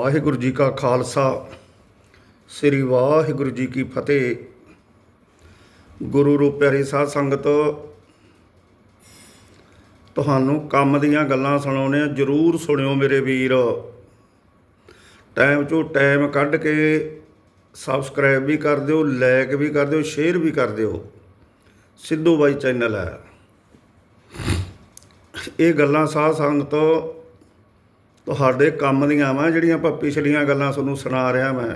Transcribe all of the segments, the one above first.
ਵਾਹਿਗੁਰੂ ਜੀ ਕਾ ਖਾਲਸਾ, ਸ੍ਰੀ ਵਾਹਿਗੁਰੂ ਜੀ ਕੀ ਫਤਿਹ। ਗੁਰੂ ਰੂਪ ਪਿਆਰੀ ਸਾਧ ਸੰਗਤ, ਤੁਹਾਨੂੰ ਕੰਮ ਦੀਆਂ ਗੱਲਾਂ ਸੁਣਾਉਣੇ ਆ ਜਰੂਰ ਸੁਣਿਓ ਮੇਰੇ ਵੀਰ। ਟਾਈਮ ਚੋਂ ਟਾਈਮ ਕੱਢ ਕੇ ਸਬਸਕ੍ਰਾਈਬ ਵੀ ਕਰ ਦਿਓ ਲਾਈਕ ਵੀ ਕਰ ਦਿਓ ਸ਼ੇਅਰ ਵੀ ਕਰ ਦਿਓ। ਸਿੱਧੂ ਬਾਈ ਚੈਨਲ ਹੈ। ਇਹ ਗੱਲਾਂ ਸਾਧ ਸੰਗਤ ਤੁਹਾਡੇ ਕੰਮ ਦੀਆਂ ਵਾ, ਜਿਹੜੀਆਂ ਆਪਾਂ ਪਿਛਲੀਆਂ ਗੱਲਾਂ ਤੁਹਾਨੂੰ ਸੁਣਾ ਰਿਹਾ ਮੈਂ।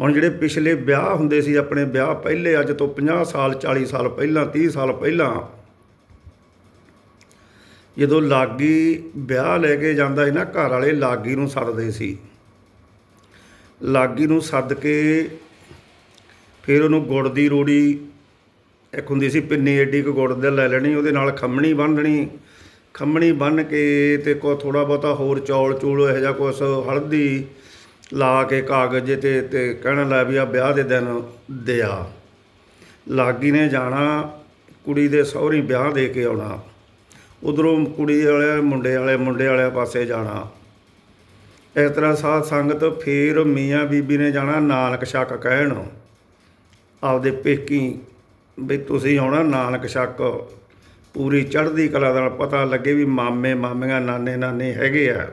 ਹੁਣ ਜਿਹੜੇ ਪਿਛਲੇ ਵਿਆਹ ਹੁੰਦੇ ਸੀ, ਆਪਣੇ ਵਿਆਹ ਪਹਿਲੇ ਅੱਜ ਤੋਂ 50 ਸਾਲ 40 ਸਾਲ ਪਹਿਲਾਂ 30 ਸਾਲ ਪਹਿਲਾਂ, ਜਦੋਂ ਲਾਗੀ ਵਿਆਹ ਲੈ ਕੇ ਜਾਂਦਾ ਸੀ ਨਾ, ਘਰ ਵਾਲੇ ਲਾਗੀ ਨੂੰ ਸੱਦਦੇ ਸੀ। ਲਾਗੀ ਨੂੰ ਸੱਦ ਕੇ ਫਿਰ ਉਹਨੂੰ ਗੁੜ ਦੀ ਰੋੜੀ, ਇੱਕ ਹੁੰਦੀ ਸੀ ਪਿੰਨੀ ਏਡੀ ਕੁ ਗੁੜ ਦੇ ਲੈ ਲੈਣੀ, ਉਹਦੇ ਨਾਲ ਖੰਮਣੀ ਬੰਨਣੀ ਖੰਮਣੀ ਬੰਨ ਕੇ ਤੇ ਕੋ ਥੋੜਾ ਬਹੁਤਾ ਹੋਰ ਚੌਲ ਚੂਲ ਇਹੋ ਜਿਹਾ ਕੁਛ ਹਲਦੀ ਲਾ ਕੇ ਕਾਗਜ਼ ਤੇ ਤੇ ਕਹਿਣ ਲੱਗ ਵੀ ਆ ਵਿਆਹ ਦੇ ਦਿਨ ਦਿਆ। ਲਾਗੀ ਨੇ ਜਾਣਾ, ਕੁੜੀ ਦੇ ਸਹੁਰੀ ਵਿਆਹ ਦੇ ਕੇ ਆਉਣਾ। ਉਧਰੋਂ ਕੁੜੀ ਵਾਲੇ, ਮੁੰਡੇ ਵਾਲੇ ਮੁੰਡੇ ਵਾਲੇ ਪਾਸੇ ਜਾਣਾ। ਇਸ ਤਰ੍ਹਾਂ ਸਾਧ ਸੰਗਤ ਫੇਰ ਮੀਆਂ ਬੀਬੀ ਨੇ ਜਾਣਾ ਨਾਨਕ ਛੱਕ ਕਹਿਣ। ਆਪਦੇ ਪੇਕੀ ਵੀ ਤੁਸੀਂ ਆਉਣਾ ਨਾਨਕ ਛੱਕ। ਪੂਰੀ ਚੜ੍ਹਦੀ ਕਲਾ ਦਾ ਪਤਾ ਲੱਗੇ ਵੀ ਮਾਮੇ, ਮਾਮੀਆਂ, ਨਾਨੇ ਨਾਨੇ ਹੈਗੇ ਆ।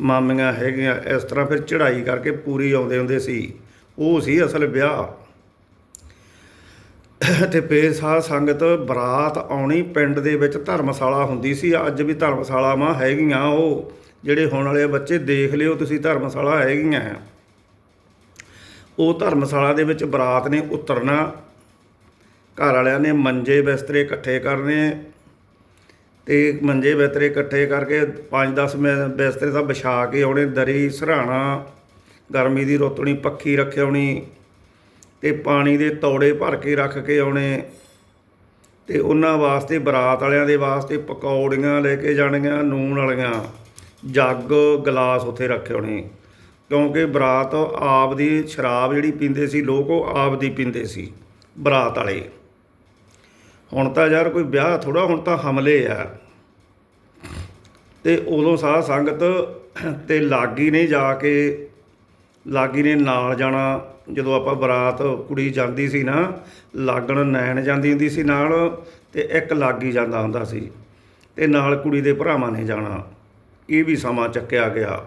ਮਾਮੀਆਂ ਹੈਗੀਆਂ, ਇਸ ਤਰ੍ਹਾਂ ਫਿਰ ਚੜ੍ਹਾਈ ਕਰਕੇ ਪੂਰੀ ਆਉਂਦੇ ਹੁੰਦੇ ਸੀ। ਉਹ ਸੀ ਅਸਲ ਵਿਆਹ। ਤੇ ਫੇਰ ਸਾਧ ਸੰਗਤ ਬਰਾਤ ਆਉਣੀ ਪਿੰਡ ਦੇ ਵਿੱਚ ਧਰਮਸ਼ਾਲਾ ਹੁੰਦੀ ਸੀ। ਅੱਜ ਵੀ ਧਰਮਸ਼ਾਲਾਵਾਂ ਹੈਗੀਆਂ ਉਹ। ਜਿਹੜੇ ਹੁਣ ਵਾਲੇ ਬੱਚੇ ਦੇਖ ਲਿਓ, ਤੁਸੀਂ ਧਰਮਸ਼ਾਲਾ ਹੈਗੀਆਂ। ਉਹ ਧਰਮਸ਼ਾਲਾ ਦੇ ਵਿੱਚ ਬਰਾਤ ਨੇ ਉਤਰਨਾ। ਘਰ ਵਾਲਿਆਂ ਨੇ ਮੰਜੇ ਬਿਸਤਰੇ ਇਕੱਠੇ ਕਰਨੇ ਤੇ ਮੰਜੇ ਬਿਸਤਰੇ ਇਕੱਠੇ ਕਰਕੇ 5-10 ਬਿਸਤਰੇ ਤਾਂ ਵਿਛਾ ਕੇ ਆਉਣੇ, ਦਰੀ ਸਰਾਣਾ, ਗਰਮੀ ਦੀ ਰੋਤਣੀ, ਪੱਖੀ ਰੱਖਿਆਉਣੀ ਤੇ ਪਾਣੀ ਦੇ ਤੌੜੇ ਭਰ ਕੇ ਰੱਖ ਕੇ ਆਉਣੇ ਤੇ ਉਹਨਾਂ ਵਾਸਤੇ, ਬਰਾਤ ਵਾਲਿਆਂ ਦੇ ਵਾਸਤੇ ਪਕੌੜੀਆਂ ਲੈ ਕੇ ਜਾਣੀਆਂ, ਨੂਣ ਵਾਲੀਆਂ, ਜੱਗ, ਗਲਾਸ ਉੱਥੇ ਰੱਖੇ ਹੋਣੇ। ਕਿਉਂਕਿ ਬਰਾਤ ਆਪ ਦੀ ਸ਼ਰਾਬ ਜਿਹੜੀ ਪੀਂਦੇ ਸੀ ਲੋਕ, ਉਹ ਆਪ ਦੀ ਪੀਂਦੇ ਸੀ, ਬਰਾਤ ਵਾਲੇ। ਹੁਣ ਤਾਂ ਯਾਰ ਕੋਈ ਵਿਆਹ ਥੋੜਾ ਹੁਣ ਤਾਂ ਹਮਲੇ ਆ। ਤੇ ਉਦੋਂ ਸਾਧ ਸੰਗਤ ਤੇ ਲਾਗੀ ਨੇ ਜਾ ਕੇ ਲਾਗੀ ਨੇ ਨਾਲ ਜਾਣਾ। ਜਦੋਂ ਆਪਾਂ ਬਰਾਤ ਕੁੜੀ ਜਾਂਦੀ ਸੀ ਨਾ ਲਾਗਣ ਨੈਣ ਜਾਂਦੀ ਹੁੰਦੀ ਸੀ ਨਾਲ ਤੇ ਇੱਕ ਲਾਗੀ ਜਾਂਦਾ ਹੁੰਦਾ ਸੀ। ਤੇ ਨਾਲ ਕੁੜੀ ਦੇ ਭਰਾਵਾਂ ਨੇ ਜਾਣਾ। ਇਹ ਵੀ ਸਮਾਂ ਚੱਕਿਆ ਗਿਆ।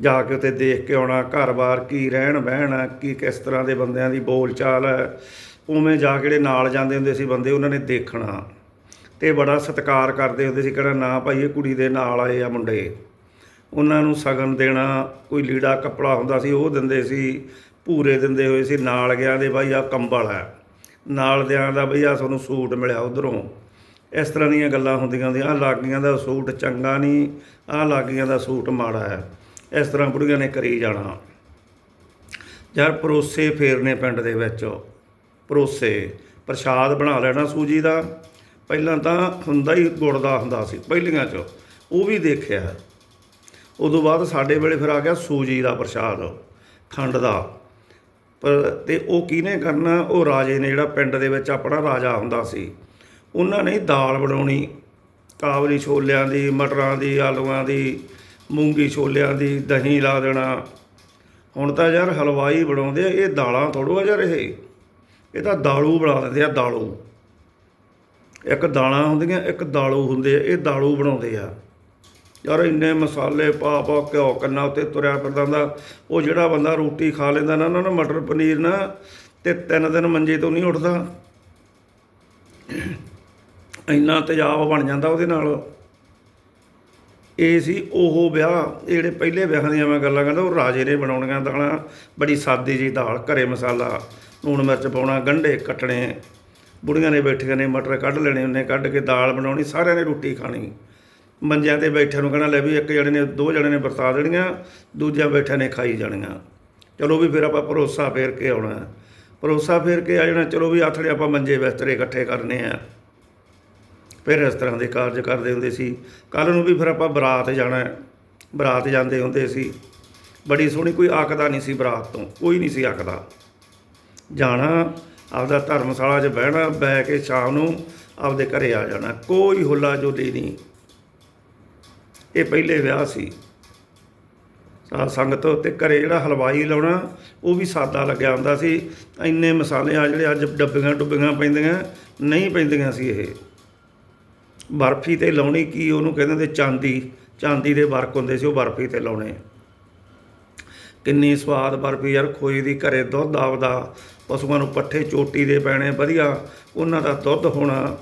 ਜਾ ਕੇ ਉੱਥੇ ਦੇਖ ਕੇ ਆਉਣਾ ਘਰ-ਬਾਰ ਕੀ ਰਹਿਣ ਬਹਿਣ ਆ, ਕੀ ਕਿਸ ਤਰ੍ਹਾਂ ਦੇ ਬੰਦਿਆਂ ਦੀ ਬੋਲਚਾਲ ਹੈ ਉਵੇਂ ਜਾ ਕੇ ਜਿਹੜੇ ਨਾਲ ਜਾਂਦੇ ਹੁੰਦੇ ਸੀ ਬੰਦੇ, ਉਹਨਾਂ ਨੇ ਦੇਖਣਾ। ਤੇ ਬੜਾ ਸਤਿਕਾਰ ਕਰਦੇ ਹੁੰਦੇ ਸੀ ਕਿਹੜਾ ਨਾ ਭਾਈ, ਇਹ ਕੁੜੀ ਦੇ ਨਾਲ ਆਏ ਆ ਮੁੰਡੇ। ਉਹਨਾਂ ਨੂੰ ਸਗਨ ਦੇਣਾ, ਕੋਈ ਲੀੜਾ ਕੱਪੜਾ ਹੁੰਦਾ ਸੀ, ਉਹ ਦਿੰਦੇ ਸੀ ਪੂਰੇ ਦਿੰਦੇ ਹੋਏ ਸੀ, ਨਾਲ ਗਿਆ ਦੇ ਭਾਈ ਆ ਕੰਬਲ ਹੈ। ਨਾਲ ਦਿਆਂ ਦਾ ਭਈ ਆ ਤੁਹਾਨੂੰ ਸੂਟ ਮਿਲਿਆ ਉਧਰੋਂ। ਇਸ ਤਰ੍ਹਾਂ ਦੀਆਂ ਗੱਲਾਂ ਹੁੰਦੀਆਂ ਹੁੰਦੀਆਂ ਆਹ ਲਾਗੀਆਂ ਦਾ ਸੂਟ ਚੰਗਾ ਨਹੀਂ, ਆਹ ਲਾਗੀਆਂ ਦਾ ਸੂਟ ਮਾੜਾ ਹੈ। ਇਸ ਤਰ੍ਹਾਂ ਬੁੜੀਆਂ ਨੇ ਕਰੀ ਜਾਣਾ। ਯਾਰ ਪਰੋਸੇ ਫੇਰਨੇ ਪਿੰਡ ਦੇ ਵਿੱਚ। ਪਰੋਸੇ ਪ੍ਰਸ਼ਾਦ ਬਣਾ ਲੈਣਾ ਸੂਜੀ ਦਾ। ਪਹਿਲਾਂ ਤਾਂ ਹੁੰਦਾ ਹੀ ਗੁੜ ਦਾ ਹੁੰਦਾ ਸੀ, ਪਹਿਲੀਆਂ 'ਚ। ਉਹ ਵੀ ਦੇਖਿਆ। ਉਦੋਂ ਬਾਅਦ ਸਾਡੇ ਵੇਲੇ ਫਿਰ ਆ ਗਿਆ ਸੂਜੀ ਦਾ ਪ੍ਰਸ਼ਾਦ, ਖੰਡ ਦਾ। ਪਰ ਤੇ ਉਹ ਕਿਹਨੇ ਕਰਨਾ? ਉਹ ਰਾਜੇ ਨੇ ਜਿਹੜਾ ਪਿੰਡ ਦੇ ਵਿੱਚ ਆਪਣਾ ਰਾਜਾ ਹੁੰਦਾ ਸੀ। ਉਹਨਾਂ ਨੇ ਦਾਲ ਬਣਾਉਣੀ, ਕਾਬਲੀ ਛੋਲਿਆਂ ਦੀ, ਮਟਰਾਂ ਦੀ, ਆਲੂਆਂ ਦੀ, ਮੂੰਗੀ ਛੋਲਿਆਂ ਦੀ, ਦਹੀਂ ਲਾ ਦੇਣਾ। ਹੁਣ ਤਾਂ ਯਾਰ ਹਲਵਾਈ ਬਣਾਉਂਦੇ ਆ, ਇਹ ਦਾਲਾਂ ਥੋੜੋ ਆ ਯਾਰ ਇਹ ਤਾਂ ਦਾਲੂ ਬਣਾ ਲੈਂਦੇ ਆ, ਦਾਲੂ। ਇੱਕ ਦਾਲਾਂ ਹੁੰਦੀਆਂ, ਇੱਕ ਦਾਲੂ ਹੁੰਦੇ ਆ, ਇਹ ਦਾਲੂ ਬਣਾਉਂਦੇ ਆ। ਯਾਰ ਇੰਨੇ ਮਸਾਲੇ ਪਾ ਪਾ, ਘਿਓ ਕੰਨਾ ਉੱਤੇ ਤੁਰਿਆ ਫਿਰਦਾ ਹੁੰਦਾ। ਉਹ ਜਿਹੜਾ ਬੰਦਾ ਰੋਟੀ ਖਾ ਲੈਂਦਾ ਨਾ ਨਾ ਨਾ, ਮਟਰ ਪਨੀਰ ਨਾ, ਤੇ ਤਿੰਨ ਦਿਨ ਮੰਜੇ ਤੋਂ ਨਹੀਂ ਉੱਠਦਾ। ਇੰਨਾ ਤੇਜ਼ਾਬ ਬਣ ਜਾਂਦਾ ਉਹਦੇ ਨਾਲ। ਇਹ ਸੀ ਉਹ ਵਿਆਹ, ਇਹ ਜਿਹੜੇ ਪਹਿਲੇ ਵਿਆਹਾਂ ਦੀਆਂ ਮੈਂ ਗੱਲਾਂ ਕਰਦਾ, ਉਹ ਰਾਜੇ ਨੇ ਬਣਾਉਣੀਆਂ ਦਾਲਾਂ। ਬੜੀ ਸਾਦੀ ਜੀ ਦਾਲ, ਘਰੇ ਮਸਾਲਾ। ਲੂਣ ਮਿਰਚ ਪਾਉਣਾ, ਗੰਢੇ ਕੱਟਣੇ, ਬੁੜੀਆਂ ਨੇ ਬੈਠੀਆਂ ਨੇ ਮਟਰ ਕੱਢ ਲੈਣੇ ਉਹਨੇ, ਕੱਢ ਕੇ ਦਾਲ ਬਣਾਉਣੀ, ਸਾਰਿਆਂ ਨੇ ਰੋਟੀ ਖਾਣੀ। ਮੰਜਿਆਂ ਤੇ ਬੈਠਿਆਂ ਨੂੰ ਕਹਿਣਾ, ਲੈ ਵੀ ਇੱਕ ਜਣੇ ਨੇ, ਦੋ ਜਣੇ ਨੇ ਵਰਤਾ ਦੇਣੀਆਂ, ਦੂਜਿਆਂ ਬੈਠਿਆਂ ਨੇ ਖਾਈ ਜਾਣੀਆਂ। ਚਲੋ ਵੀ ਫਿਰ ਆਪਾਂ ਭਰੋਸਾ ਫੇਰ ਕੇ ਆਉਣਾ। ਭਰੋਸਾ ਫੇਰ ਕੇ ਆ ਜਾਣਾ, ਚਲੋ ਵੀ ਆਥੜੇ ਆਪਾਂ ਮੰਜੇ ਬਿਸਤਰੇ ਇਕੱਠੇ ਕਰਨੇ ਆ। ਫਿਰ ਇਸ ਤਰ੍ਹਾਂ ਦੇ ਕਾਰਜ ਕਰਦੇ ਹੁੰਦੇ ਸੀ। ਕੱਲ ਨੂੰ ਵੀ ਫਿਰ ਆਪਾਂ ਬਰਾਤ ਜਾਣਾ ਬਰਾਤ ਜਾਂਦੇ ਹੁੰਦੇ ਸੀ। ਬੜੀ ਸੋਹਣੀ ਕੋਈ ਆਕਦਾ ਨਹੀਂ ਸੀ ਬਰਾਤ ਤੋਂ, ਕੋਈ ਨਹੀਂ ਸੀ ਆਕਦਾ ਜਾਣਾ, ਆਪਦਾ ਧਰਮਸ਼ਾਲਾ 'ਚ ਬਹਿਣਾ, ਬਹਿ ਕੇ ਸ਼ਾਮ ਨੂੰ ਆਪਦੇ ਘਰੇ ਆ ਜਾਣਾ। ਕੋਈ ਹੁੱਲਾ ਜੋਲੀ ਨਹੀਂ। ਇਹ ਪਹਿਲੇ ਵਿਆਹ ਸੀ। ਸਾਧ ਸੰਗਤ ਤੇ ਘਰੇ ਜਿਹੜਾ ਹਲਵਾਈ ਲਾਉਣਾ, ਉਹ ਵੀ ਸਾਦਾ ਲੱਗਿਆ ਹੁੰਦਾ ਸੀ। ਇੰਨੇ ਮਸਾਲੇ ਆ ਜਿਹੜੇ ਅੱਜ ਡੱਬੀਆਂ ਡੁੱਬੀਆਂ ਪੈਂਦੀਆਂ, ਨਹੀਂ ਪੈਂਦੀਆਂ ਸੀ ਇਹ। ਬਰਫੀ ਤੇ ਲਾਉਣੀ ਕੀ, ਉਹਨੂੰ ਕਹਿੰਦੇ ਹੁੰਦੇ ਚਾਂਦੀ। ਚਾਂਦੀ ਦੇ ਵਰਕ ਹੁੰਦੇ ਸੀ, ਉਹ ਬਰਫੀ ਤੇ ਲਾਉਣੇ। ਕਿੰਨੀ ਸਵਾਦ ਬਰਫੀ ਯਾਰ, ਖੋਈ ਦੀ ਘਰੇ ਦੁੱਧ ਆਪਦਾ। ਪਸ਼ੂਆਂ ਨੂੰ ਪੱਠੇ, ਚੋਟੀ ਦੇ ਪੈਣੇ, ਵਧੀਆ ਉਹਨਾਂ ਦਾ ਦੁੱਧ ਹੋਣਾ।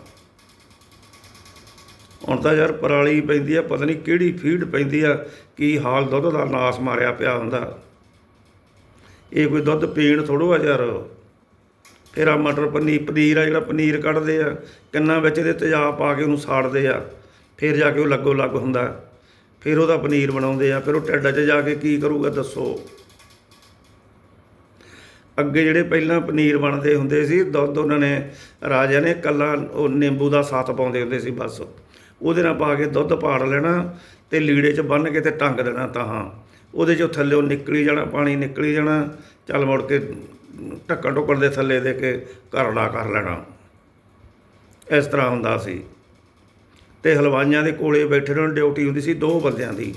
ਹੁਣ ਤਾਂ ਯਾਰ ਪਰਾਲੀ ਪੈਂਦੀ ਆ, ਪਤਾ ਨਹੀਂ ਕਿਹੜੀ ਫੀਡ ਪੈਂਦੀ ਆ, ਕੀ ਹਾਲ ਦੁੱਧ ਦਾ ਨਾਸ ਮਾਰਿਆ ਪਿਆ ਹੁੰਦਾ। ਇਹ ਕੋਈ ਦੁੱਧ ਪੀਣ ਥੋੜੋ ਆ ਯਾਰ। ਫਿਰ ਆ ਮਟਰ ਪਨੀਰ ਪਨੀਰ ਆ ਜਿਹੜਾ ਪਨੀਰ ਕੱਢਦੇ ਆ, ਕਿੰਨਾ ਵਿੱਚ ਇਹਦੇ ਤੇਜ਼ਾਬ ਪਾ ਕੇ ਉਹਨੂੰ ਸਾੜਦੇ ਆ, ਫਿਰ ਜਾ ਕੇ ਉਹ ਲੱਗੋ ਲੱਗ ਹੁੰਦਾ। ਫਿਰ ਉਹਦਾ ਪਨੀਰ ਬਣਾਉਂਦੇ ਆ, ਫਿਰ ਉਹ ਢਿੱਡ 'ਚ ਜਾ ਕੇ ਕੀ ਕਰੂਗਾ ਦੱਸੋ। ਅੱਗੇ ਜਿਹੜੇ ਪਹਿਲਾਂ ਪਨੀਰ ਬਣਦੇ ਹੁੰਦੇ ਸੀ, ਦੁੱਧ ਉਹਨਾਂ ਨੇ ਰਾਜਾ ਨੇ ਕੱਲਾ ਉਹ ਨਿੰਬੂ ਦਾ ਸਾਥ ਪਾਉਂਦੇ ਹੁੰਦੇ ਸੀ ਬਸ। ਉਹਦੇ ਨਾਲ ਪਾ ਕੇ ਦੁੱਧ ਪਾੜ ਲੈਣਾ ਤੇ ਲੀੜੇ 'ਚ ਬੰਨ੍ਹ ਕੇ ਤੇ ਟੰਗ ਦੇਣਾ ਤਾਂ ਉਹਦੇ 'ਚੋਂ ਥੱਲੇ ਨਿਕਲੀ ਜਾਣਾ, ਪਾਣੀ ਨਿਕਲੀ ਜਾਣਾ, ਚੱਲ ਮੁੜ ਕੇ ਢੱਕਣ ਢੁੱਕਣ ਦੇ ਥੱਲੇ ਦੇ ਕੇ ਕਰੜਾ ਕਰ ਲੈਣਾ। ਇਸ ਤਰ੍ਹਾਂ ਹੁੰਦਾ ਸੀ। ਤੇ ਹਲਵਾਈਆਂ ਦੇ ਕੋਲੇ ਬੈਠੇ ਰਹਿਣ ਡਿਊਟੀ ਹੁੰਦੀ ਸੀ ਦੋ ਬੰਦਿਆਂ ਦੀ।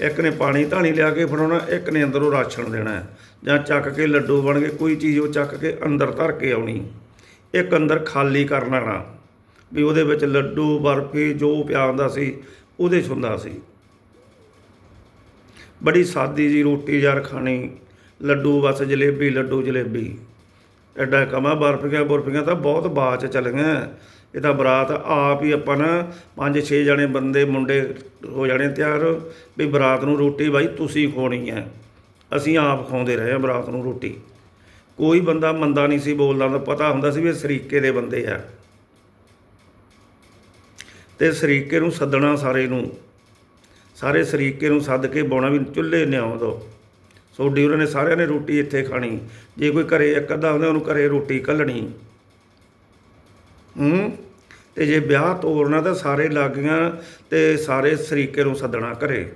ਇੱਕ ਨੇ ਪਾਣੀ ਧਾਣੀ ਲਿਆ ਕੇ ਫੜਾਉਣਾ, ਇੱਕ ਨੇ ਅੰਦਰੋਂ ਰਾਸ਼ਨ ਦੇਣਾ। ਜਾਂ ਚੱਕ ਕੇ ਲੱਡੂ ਬਣ ਕੇ ਕੋਈ ਚੀਜ਼ ਉਹ ਚੱਕ ਕੇ ਅੰਦਰ ਧਰ ਕੇ ਆਉਣੀ। ਇੱਕ ਅੰਦਰ ਖਾਲੀ ਕਰ ਲੈਣਾ ਵੀ ਉਹਦੇ ਵਿੱਚ ਲੱਡੂ, ਬਰਫੀ, ਜੋ ਪਿਆ ਹੁੰਦਾ ਸੀ, ਉਹਦੇ 'ਚ ਹੁੰਦਾ ਸੀ। ਬੜੀ ਸਾਦੀ ਜੀ ਰੋਟੀ ਯਾਰ ਖਾਣੀ, ਲੱਡੂ ਬਸ ਜਲੇਬੀ, ਲੱਡੂ ਜਲੇਬੀ। ਐਡਾ ਕਮਾ, ਬਰਫੀਆਂ ਬਰਫੀਆਂ ਤਾਂ ਬਹੁਤ ਬਾਅਦ ਚ ਚੱਲ ਗਈਆਂ ਇਹ ਤਾਂ ਬਰਾਤ ਆਪ ਹੀ ਆਪਾਂ ਨਾ ਪੰਜ ਛੇ ਜਣੇ ਬੰਦੇ, ਮੁੰਡੇ ਹੋ ਜਾਣੇ ਤਿਆਰ, ਵੀ ਬਰਾਤ ਨੂੰ ਰੋਟੀ ਬਾਈ ਤੁਸੀਂ ਖਵਾਉਣੀ ਹੈ। ਅਸੀਂ ਆਪ ਖਾਉਂਦੇ ਰਹੇ ਹਾਂ ਬਰਾਤ ਨੂੰ ਰੋਟੀ। ਕੋਈ ਬੰਦਾ ਮੰਦਾ ਨਹੀਂ ਸੀ, ਬੋਲਦਾ ਤਾਂ ਪਤਾ ਹੁੰਦਾ ਸੀ ਵੀ ਇਹ ਸਰੀਕੇ ਦੇ ਬੰਦੇ ਆ। ਤੇ ਸਰੀਕੇ ਨੂੰ ਸੱਦਣਾ ਸਾਰੇ ਨੂੰ। ਸਾਰੇ ਸਰੀਕੇ ਨੂੰ ਸੱਦ ਕੇ ਬਾਉਣਾ ਵੀ ਚੁੱਲ੍ਹੇ ਨਿਆਉ ਦੋ। ਸੋਡੀ ਉਹਨਾਂ ਨੇ ਸਾਰਿਆਂ ਨੇ ਰੋਟੀ ਇੱਥੇ ਖਾਣੀ। ਜੇ ਕੋਈ ਘਰੇ ਇੱਕ ਅੱਧਾ ਹੁੰਦਾ, ਉਹਨੂੰ ਘਰੇ ਰੋਟੀ ਕੱਲਣੀ। ਹੂੰ? ਤੇ ਜੇ ਵਿਆਹ ਤੋਰਨਾ ਤਾਂ ਸਾਰੇ ਲਾਗੀਆਂ ਤੇ ਸਾਰੇ ਸਰੀਕੇ ਨੂੰ ਸੱਦਣਾ ਘਰੇ।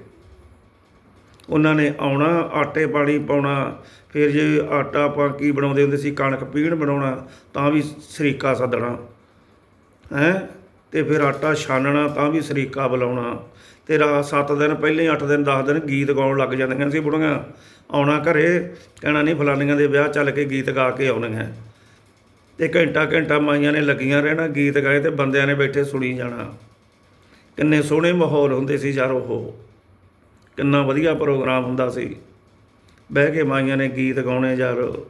ਉਹਨਾਂ ਨੇ ਆਉਣਾ, ਆਟੇ ਪਾਣੀ ਪਾਉਣਾ, ਫਿਰ ਜੇ ਆਟਾ ਆਪਾਂ ਕੀ ਬਣਾਉਂਦੇ ਹੁੰਦੇ ਸੀ, ਕਣਕ ਪੀਣ ਬਣਾਉਣਾ, ਤਾਂ ਵੀ ਸਰੀਕਾ ਸੱਦਣਾ। ਹੈਂ? ਤੇ ਫਿਰ ਆਟਾ ਛਾਨਣਾ, ਤਾਂ ਵੀ ਸਰੀਕਾ ਬੁਲਾਉਣਾ। ਤੇ ਰਾ 7 ਦਿਨ ਪਹਿਲੇ 8 ਦਿਨ 10 ਦਿਨ ਗੀਤ ਗਾਉਣ ਲੱਗ ਜਾਂਦੀਆਂ ਸੀ ਬੁੜੀਆਂ। ਆਉਣਾ ਘਰੇ, ਕਹਿਣਾ, ਨਹੀਂ ਫਲਾਨੀਆਂ ਦੇ ਵਿਆਹ ਚੱਲ ਕੇ ਗੀਤ ਗਾ ਕੇ ਆਉਣੀਆਂ। ਤੇ ਘੰਟਾ ਘੰਟਾ ਮਾਈਆਂ ਨੇ ਲੱਗੀਆਂ ਰਹਿਣਾ, ਗੀਤ ਗਾਏ ਤੇ ਬੰਦਿਆਂ ਨੇ ਬੈਠੇ ਸੁਣੀ ਜਾਣਾ। ਕਿੰਨੇ ਸੋਹਣੇ ਮਾਹੌਲ ਹੁੰਦੇ ਸੀ ਯਾਰ ਉਹ। ਕਿੰਨਾ ਵਧੀਆ ਪ੍ਰੋਗਰਾਮ ਹੁੰਦਾ ਸੀ। ਬਹਿ ਕੇ ਮਾਈਆਂ ਨੇ ਗੀਤ ਗਾਉਣੇ ਯਾਰ।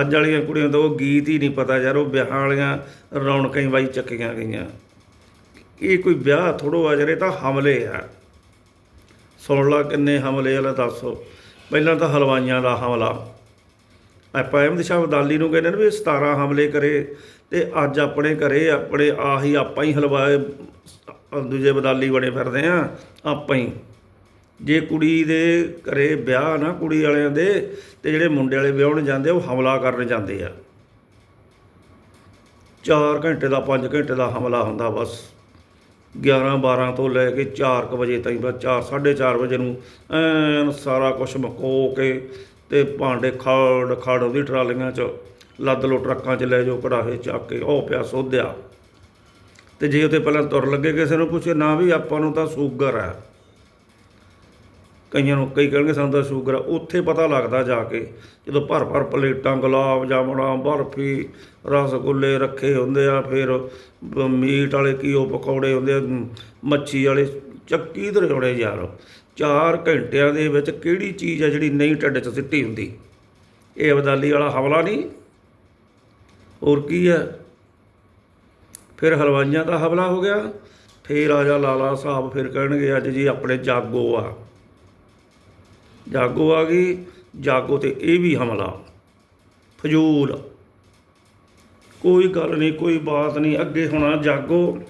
ਅੱਜ ਵਾਲੀਆਂ ਕੁੜੀਆਂ ਤੋਂ ਉਹ ਗੀਤ ਹੀ ਨਹੀਂ ਪਤਾ ਯਾਰ, ਉਹ ਵਿਆਹਾਂ ਵਾਲੀਆਂ ਰੌਣਕਾਂ ਹੀ ਬਾਈ ਚੱਕੀਆਂ ਗਈਆਂ। ਇਹ ਕੋਈ ਵਿਆਹ ਥੋੜੋ ਆ ਜਰੇ ਤਾਂ ਹਮਲੇ ਆ। ਸੁਣ ਲਾ ਕਿੰਨੇ ਹਮਲੇ ਵਾਲਾ ਦੱਸੋ। ਪਹਿਲਾਂ ਤਾਂ ਹਲਵਾਈਆਂ ਦਾ ਹਮਲਾ। ਆਪਾਂ ਅਹਿਮਦ ਸ਼ਾਹ ਅਬਦਾਲੀ ਨੂੰ ਕਹਿੰਦੇ ਨੇ ਵੀ 17 ਹਮਲੇ ਕਰੇ ਤੇ ਅੱਜ ਆਪਣੇ ਘਰੇ ਆਪਣੇ ਆਹੀ ਆਪਾਂ ਹੀ ਹਲਵਾਏ, ਦੂਜੇ ਬਦਾਲੀ ਬਣੇ ਫਿਰਦੇ ਆ, ਆਪਾਂ ਹੀ। ਜੇ ਕੁੜੀ ਦੇ ਘਰੇ ਵਿਆਹ ਨਾ ਕੁੜੀ ਵਾਲਿਆਂ ਦੇ ਤੇ ਜਿਹੜੇ ਮੁੰਡੇ ਵਾਲੇ ਵਿਆਹਣ ਜਾਂਦੇ ਉਹ ਹਮਲਾ ਕਰਨ ਜਾਂਦੇ ਆ। 4 ਘੰਟੇ ਦਾ 5 ਘੰਟੇ ਦਾ ਹਮਲਾ ਹੁੰਦਾ ਬਸ। 11 12 ਤੋਂ ਲੈ ਕੇ 4 ਵਜੇ ਤਾਈਂ ਬਸ 4 4:30 ਵਜੇ ਨੂੰ ਐਨ ਸਾਰਾ ਕੁਝ ਮਕੋ ਕੇ ਤੇ ਭਾਂਡੇ ਖੜ ਖੜ ਉਹਦੀ ਟਰਾਲੀਆਂ 'ਚ ਲੱਦ ਲੋ ਟਰੱਕਾਂ 'ਚ ਲੈ ਜਾਓ, ਕੜਾਹੇ ਚੱਕ ਕੇ, ਉਹ ਪਿਆ ਸੋਧਿਆ। ਤੇ ਜੇ ਉਹਤੇ ਪਹਿਲਾਂ ਤੁਰ ਲੱਗੇ ਕਿਸੇ ਨੂੰ ਪੁੱਛੇ, ਨਾ ਵੀ ਆਪਾਂ ਨੂੰ ਤਾਂ ਸ਼ੂਗਰ ਹੈ ਕਈਆਂ ਨੂੰ ਕਈ ਕਹਿਣਗੇ ਸਾਨੂੰ ਤਾਂ ਸ਼ੂਗਰ ਆ, ਉੱਥੇ ਪਤਾ ਲੱਗਦਾ ਜਾ ਕੇ ਜਦੋਂ ਭਰ ਭਰ ਪਲੇਟਾਂ, ਗੁਲਾਬ ਜਾਮਣਾ, ਬਰਫੀ, ਰਸਗੁੱਲੇ ਰੱਖੇ ਹੁੰਦੇ ਆ, ਫਿਰ ਮੀਟ ਵਾਲੇ ਕੀ ਉਹ ਪਕੌੜੇ ਹੁੰਦੇ ਆ ਮੱਛੀ ਵਾਲੇ, ਚੱਕੀ ਦਰਿਆਉਣੇ ਯਾਰ। 4 ਘੰਟਿਆਂ ਦੇ ਵਿੱਚ ਕਿਹੜੀ ਚੀਜ਼ ਆ ਜਿਹੜੀ ਨਹੀਂ ਢਿੱਡ 'ਚ ਸਿੱਟੀ ਹੁੰਦੀ? ਇਹ ਅਬਦਾਲੀ ਵਾਲਾ ਹਮਲਾ ਨਹੀਂ? ਹੋਰ ਕੀ ਹੈ ਫਿਰ ਹਲਵਾਈਆਂ ਦਾ ਹਮਲਾ ਹੋ ਗਿਆ। ਫਿਰ ਰਾਜਾ ਲਾਲਾ ਸਾਹਿਬ, ਫਿਰ ਕਹਿਣਗੇ ਅੱਜ ਜੀ ਆਪਣੇ ਜਾਗੋ ਆ। ਜਾਗੋ ਆ ਗਈ, ਜਾਗੋ ਤੇ ਇਹ ਵੀ ਹਮਲਾ। ਫਜ਼ੂਲ। ਕੋਈ ਗੱਲ ਨਹੀਂ, ਕੋਈ ਬਾਤ ਨਹੀਂ, ਅੱਗੇ ਹੋਣਾ ਜਾਗੋ।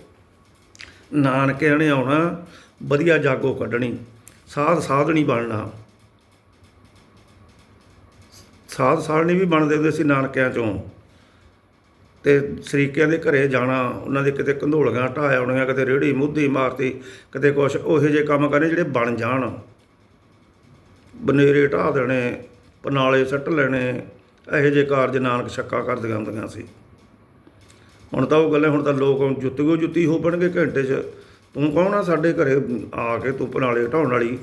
ਨਾਨਕਿਆਂ ਨੇ ਆਉਣਾ, ਵਧੀਆ ਜਾਗੋ ਕੱਢਣੀ। ਸਾਧ ਸਾਧਣੀ ਬਣਨਾ। ਸਾਧ ਸਾਧਣੀ ਵੀ ਬਣਦੇ ਹੁੰਦੇ ਸੀ ਨਾਨਕਿਆਂ ਚੋਂ। ਤੇ ਸਰੀਕਿਆਂ ਦੇ ਘਰੇ ਜਾਣਾ, ਉਹਨਾਂ ਦੇ ਕਿਤੇ ਕੰਧੋਲੀਆਂ ਢਾਹ ਆਉਣੀਆਂ ਕਿਤੇ ਰੇੜੀ ਮੁੱਧੀ ਮਾਰਤੀ, ਕਿਤੇ ਕੁਛ, ਉਹੋ ਜਿਹੇ ਕੰਮ ਕਰਨੇ ਜਿਹੜੇ ਬਣ ਜਾਣ। ਬਨੇਰੇ ਢਾਹ ਦੇਣੇ, ਪਨਾਲੇ ਸੱਟ ਲੈਣੇ, ਇਹੋ ਜਿਹੇ ਕਾਰਜ ਨਾਨਕ ਛੱਕਾ ਕਰਦੀਆਂ ਹੁੰਦੀਆਂ ਸੀ। ਹੁਣ ਤਾਂ ਉਹ ਗੱਲਾਂ, ਹੁਣ ਤਾਂ ਲੋਕ ਜੁੱਤੀਓ ਜੁੱਤੀ ਹੋ ਪਣਗੇ ਘੰਟੇ 'ਚ। ਤੂੰ ਕੌਣ ਆ ਸਾਡੇ ਘਰੇ ਆ ਕੇ ਤੂੰ ਪਨਾਲੇ ਢਾਉਣ ਵਾਲੀ?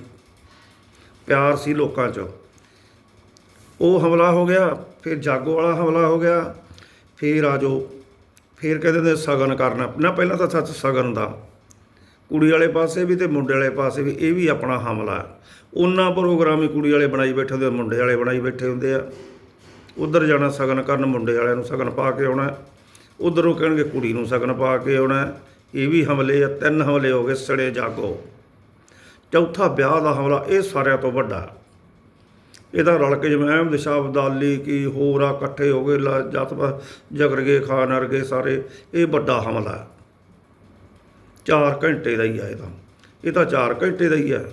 ਪਿਆਰ ਸੀ ਲੋਕਾਂ 'ਚ। ਉਹ ਹਮਲਾ ਹੋ ਗਿਆ, ਫਿਰ ਜਾਗੋ ਵਾਲਾ ਹਮਲਾ ਹੋ ਗਿਆ, ਫਿਰ ਆਜੋ ਫਿਰ ਕਹਿੰਦੇ ਨੇ ਸਗਨ ਕਰਨਾ। ਨਾ, ਪਹਿਲਾਂ ਤਾਂ ਸੱਚ ਸਗਨ ਦਾ। ਕੁੜੀ ਵਾਲੇ ਪਾਸੇ ਵੀ ਤੇ ਮੁੰਡੇ ਵਾਲੇ ਪਾਸੇ ਵੀ, ਇਹ ਵੀ ਆਪਣਾ ਹਮਲਾ ਹੈ। ਉਹਨਾਂ ਪ੍ਰੋਗਰਾਮ ਹੀ ਕੁੜੀ ਵਾਲੇ ਬਣਾਈ ਬੈਠੇ ਹੁੰਦੇ ਮੁੰਡੇ ਵਾਲੇ ਬਣਾਈ ਬੈਠੇ ਹੁੰਦੇ ਆ। ਉਧਰ ਜਾਣਾ ਸਗਨ ਕਰਨ, ਮੁੰਡੇ ਵਾਲਿਆਂ ਨੂੰ ਸਗਨ ਪਾ ਕੇ ਆਉਣਾ। ਉਧਰੋਂ ਕਹਿਣਗੇ ਕੁੜੀ ਨੂੰ ਸਗਨ ਪਾ ਕੇ ਆਉਣਾ। ਇਹ ਵੀ ਹਮਲੇ ਆ, ਤਿੰਨ ਹਮਲੇ ਹੋ ਗਏ ਸੜੇ ਜਾਗੋ। ਚੌਥਾ ਵਿਆਹ ਦਾ ਹਮਲਾ, ਇਹ ਸਾਰਿਆਂ ਤੋਂ ਵੱਡਾ। ਇਹਦਾ ਰਲ ਕੇ ਜਿਵੇਂ ਅਹਿਮਦ ਸ਼ਾਹ ਅਬਦਾਲੀ ਕੀ ਹੋਰ ਆ, ਇਕੱਠੇ ਹੋ ਗਏ, ਲਾ- ਜੱਤ ਗਏ ਜਗਰਗੇ, ਖਾਨ ਵਰਗੇ ਸਾਰੇ, ਇਹ ਵੱਡਾ ਹਮਲਾ 4 ਘੰਟੇ ਦਾ ਹੀ ਆ ਇਹ ਤਾਂ। ਇਹ ਤਾਂ 4 ਘੰਟੇ ਦਾ ਹੀ ਹੈ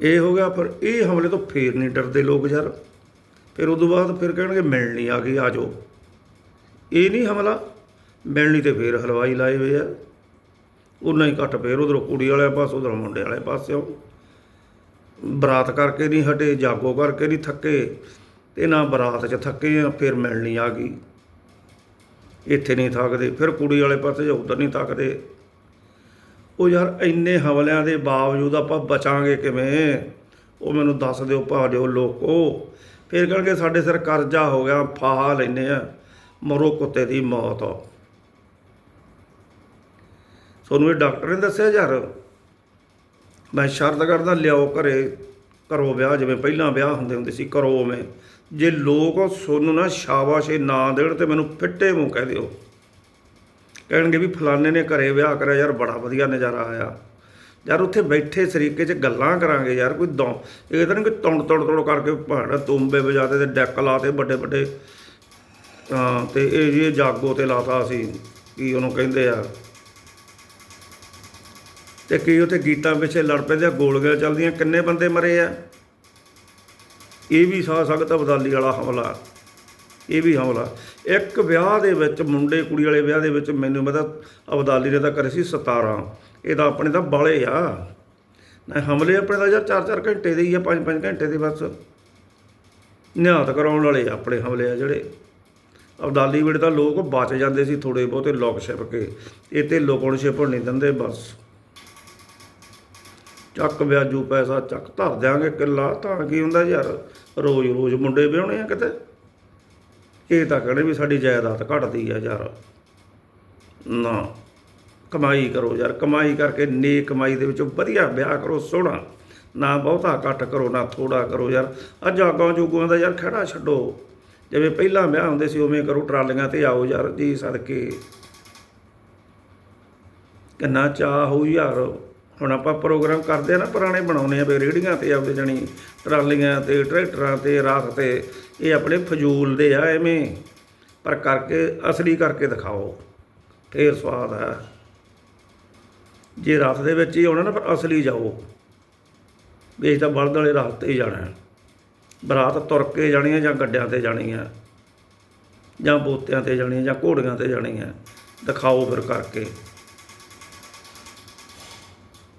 ਇਹ ਹੋ ਗਿਆ ਪਰ ਇਹ ਹਮਲੇ ਤੋਂ ਫੇਰ ਨਹੀਂ ਡਰਦੇ ਲੋਕ ਯਾਰ। ਫਿਰ ਉਦੋਂ ਬਾਅਦ ਫਿਰ ਕਹਿਣਗੇ, ਮਿਲਣੀ ਆ ਗਈ, ਆ ਜਾਓ। ਇਹ ਨਹੀਂ ਹਮਲਾ। ਮਿਲਣੀ ਤੇ ਫੇਰ ਹਲਵਾਈ ਲਾਏ ਹੋਏ ਆ। ਉਹਨਾਂ ਹੀ ਘੱਟ ਫੇਰ ਉਧਰੋਂ ਕੁੜੀ ਵਾਲੇ ਪਾਸੇ, ਉਧਰੋਂ ਮੁੰਡੇ ਵਾਲੇ ਪਾਸਿਓਂ। ਬਰਾਤ ਕਰਕੇ ਨਹੀਂ ਹਟੇ, ਜਾਗੋ ਕਰਕੇ ਨਹੀਂ ਥੱਕੇ। ਤੇ ਨਾ ਬਰਾਤ 'ਚ ਥੱਕੇ ਆ, ਫਿਰ ਮਿਲਣੀ ਆ ਗਈ। ਇੱਥੇ ਨਹੀਂ ਥੱਕਦੇ, ਫਿਰ ਕੁੜੀ ਵਾਲੇ ਪਾਸੇ ਉਧਰ ਨਹੀਂ ਥੱਕਦੇ। ਉਹ ਯਾਰ ਇੰਨੇ ਹਮਲਿਆਂ ਦੇ ਬਾਵਜੂਦ ਆਪਾਂ ਬਚਾਂਗੇ ਕਿਵੇਂ? ਉਹ ਮੈਨੂੰ ਦੱਸ ਦਿਓ ਭਾਜੋ ਲੋਕੋ। ਫਿਰ ਕਹਿਣਗੇ ਸਾਡੇ ਸਿਰ ਕਰਜ਼ਾ ਹੋ ਗਿਆ, ਫਾਹਾ ਲੈਨੇ ਆ। ਮਰੋ ਕੁੱਤੇ ਦੀ ਮੌਤ। ਤੁਹਾਨੂੰ ਇਹ ਡਾਕਟਰ ਨੇ ਦੱਸਿਆ ਯਾਰ, ਮੈਂ ਸ਼ਰਤ ਕਰਦਾ ਲਿਆਓ ਘਰੇ ਕਰੋ ਵਿਆਹ, ਜਿਵੇਂ ਪਹਿਲਾਂ ਵਿਆਹ ਹੁੰਦੇ ਹੁੰਦੇ ਸੀ ਕਰੋ ਉਵੇਂ। ਜੇ ਲੋਕ ਸੋਨੂੰ ਨਾ ਸ਼ਾਬਾਸ਼ੇ ਨਾ ਦੇਣ ਤੇ ਮੈਨੂੰ ਫਿੱਟੇ ਮੂੰਹ ਕਹਿ ਦਿਓ। ਕਹਿਣਗੇ ਵੀ ਫਲਾਣੇ ਨੇ ਘਰੇ ਵਿਆਹ ਕਰਿਆ, ਯਾਰ ਬੜਾ ਵਧੀਆ ਨਜ਼ਾਰਾ ਆਇਆ। ਯਾਰ ਉੱਥੇ ਬੈਠੇ ਸਰੀਕੇ 'ਚ ਗੱਲਾਂ ਕਰਾਂਗੇ ਯਾਰ, ਕੋਈ ਦੌ, ਇਹ ਤਾਂ ਨਹੀਂ ਕਿ ਤੁੰਡ ਤੁੰਡ ਤੁੰਡ ਕਰਕੇ ਭਾੜਾ ਤੁੰਬੇ ਵਜਾਦੇ ਤੇ ਡੈਕ ਲਾਤੇ ਵੱਡੇ ਵੱਡੇ। ਹਾਂ, ਤੇ ਇਹ ਜੀ ਇਹ ਜਾਗੋ ਤੇ ਲਾਤਾ ਸੀ ਕੀ ਉਹਨੂੰ ਕਹਿੰਦੇ ਆ। ਤੇ ਕੀ ਉੱਥੇ ਗੀਤਾਂ ਪਿੱਛੇ ਲੜ ਪੈਂਦੇ ਆ ਗੋਲੀਆਂ ਚੱਲਦੀਆਂ, ਕਿੰਨੇ ਬੰਦੇ ਮਰੇ ਆ? ਇਹ ਵੀ ਸਾਹ ਸਕਦਾ ਬਦਾਲੀ ਵਾਲਾ ਹਮਲਾ ਇਹ ਵੀ ਹਮਲਾ ਇੱਕ ਵਿਆਹ ਦੇ ਵਿੱਚ ਮੁੰਡੇ ਕੁੜੀ ਵਾਲੇ ਵਿਆਹ ਦੇ ਵਿੱਚ ਮੈਨੂੰ ਮੈਂ ਤਾਂ ਅਬਦਾਲੀ ਨੇ ਤਾਂ ਕਰੇ ਸੀ 17 ਤਾਂ ਆਪਣੇ ਤਾਂ ਬਾਲੇ ਆ। ਨਾ ਹਮਲੇ ਆਪਣੇ ਤਾਂ ਯਾਰ 4-4 ਘੰਟੇ ਦੇ ਹੀ ਆ 5-5 ਘੰਟੇ ਦੇ ਬਸ। ਨਿਹੱਤ ਕਰਾਉਣ ਵਾਲੇ ਆ ਆਪਣੇ ਹਮਲੇ ਆ ਜਿਹੜੇ। ਅਬਦਾਲੀ ਵੇਲੇ ਤਾਂ ਲੋਕ ਬਚ ਜਾਂਦੇ ਸੀ ਥੋੜੇ ਬਹੁਤੇ ਲੋਕ ਛਿਪ ਕੇ। ਇਹ ਤੇ ਲੋਕਾਂ ਨੂੰ ਛਿਪਣ ਨਹੀਂ ਦਿੰਦੇ ਬਸ। ਚੱਕ ਵਿਆਜੂ ਪੈਸਾ, ਚੱਕ ਧਰ ਦਿਆਂਗੇ ਕਿੱਲਾ, ਤਾਂ ਕੀ ਹੁੰਦਾ ਯਾਰ? ਰੋਜ਼ ਰੋਜ਼ ਮੁੰਡੇ ਵਿਆਹੁਣੇ ਆ ਕਿਤੇ। ਇਹ ਤਾਂ ਕਹਿੰਦੇ ਵੀ ਸਾਡੀ ਜਾਇਦਾਦ ਘਟਦੀ ਆ ਯਾਰ। ਨਾ, ਕਮਾਈ ਕਰੋ ਯਾਰ, ਕਮਾਈ ਕਰਕੇ ਨੇ ਕਮਾਈ ਦੇ ਵਿੱਚੋਂ ਵਧੀਆ ਵਿਆਹ ਕਰੋ, ਸੋਹਣਾ। ਨਾ ਬਹੁਤਾ ਘੱਟ ਕਰੋ, ਨਾ ਥੋੜਾ ਕਰੋ ਯਾਰ। ਅੱਜ ਆਗਾਂ ਜੋਗਾਂ ਦਾ ਯਾਰ ਖੜਾ ਛੱਡੋ। ਜਿਵੇਂ ਪਹਿਲਾਂ ਵਿਆਹ ਹੁੰਦੇ ਸੀ, ਉਵੇਂ ਕਰੋ, ਟਰਾਲੀਆਂ ਤੇ ਆਓ ਯਾਰ, ਜੀ ਸਦਕੇ। ਕਿੰਨਾ ਚਾਹ ਹੋਊ ਯਾਰ। ਹੁਣ ਆਪਾਂ ਪ੍ਰੋਗਰਾਮ ਕਰਦੇ ਆ ਨਾ, ਪੁਰਾਣੇ ਬਣਾਉਨੇ ਆ ਵੀ ਰੇੜੀਆਂ ਤੇ ਆਪਦੇ ਜਣੀ ਟਰਾਲੀਆਂ ਤੇ, ਟਰੈਕਟਰਾਂ ਤੇ, ਰਾਖ ਤੇ, ਇਹ ਆਪਣੇ ਫਜ਼ੂਲ ਦੇ ਆ ਐਵੇਂ। ਪਰ ਕਰਕੇ, ਅਸਲੀ ਕਰਕੇ ਦਿਖਾਓ, ਫੇਰ ਸਵਾਦ ਆ। ਜੇ ਰਾਤ ਦੇ ਵਿੱਚ ਹੀ ਆਉਣਾ ਨਾ, ਫਿਰ ਅਸਲੀ ਜਾਓ। ਵੀ ਤਾਂ ਬਲਦ ਵਾਲੇ ਰਾਤ ਤੇ ਹੀ ਜਾਣਾ ਬਰਾਤ ਤੁਰ ਕੇ ਜਾਣੀ ਹੈ ਜਾਂ ਗੱਡਿਆਂ ਤੇ ਜਾਣੀ ਹੈ? ਜਾਂ ਬੋਤਿਆਂ ਤੇ ਜਾਣੀ ਹੈ ਜਾਂ ਘੋੜੀਆਂ ਤੇ ਜਾਣੀ ਹੈ? ਦਿਖਾਓ ਫਿਰ ਕਰਕੇ।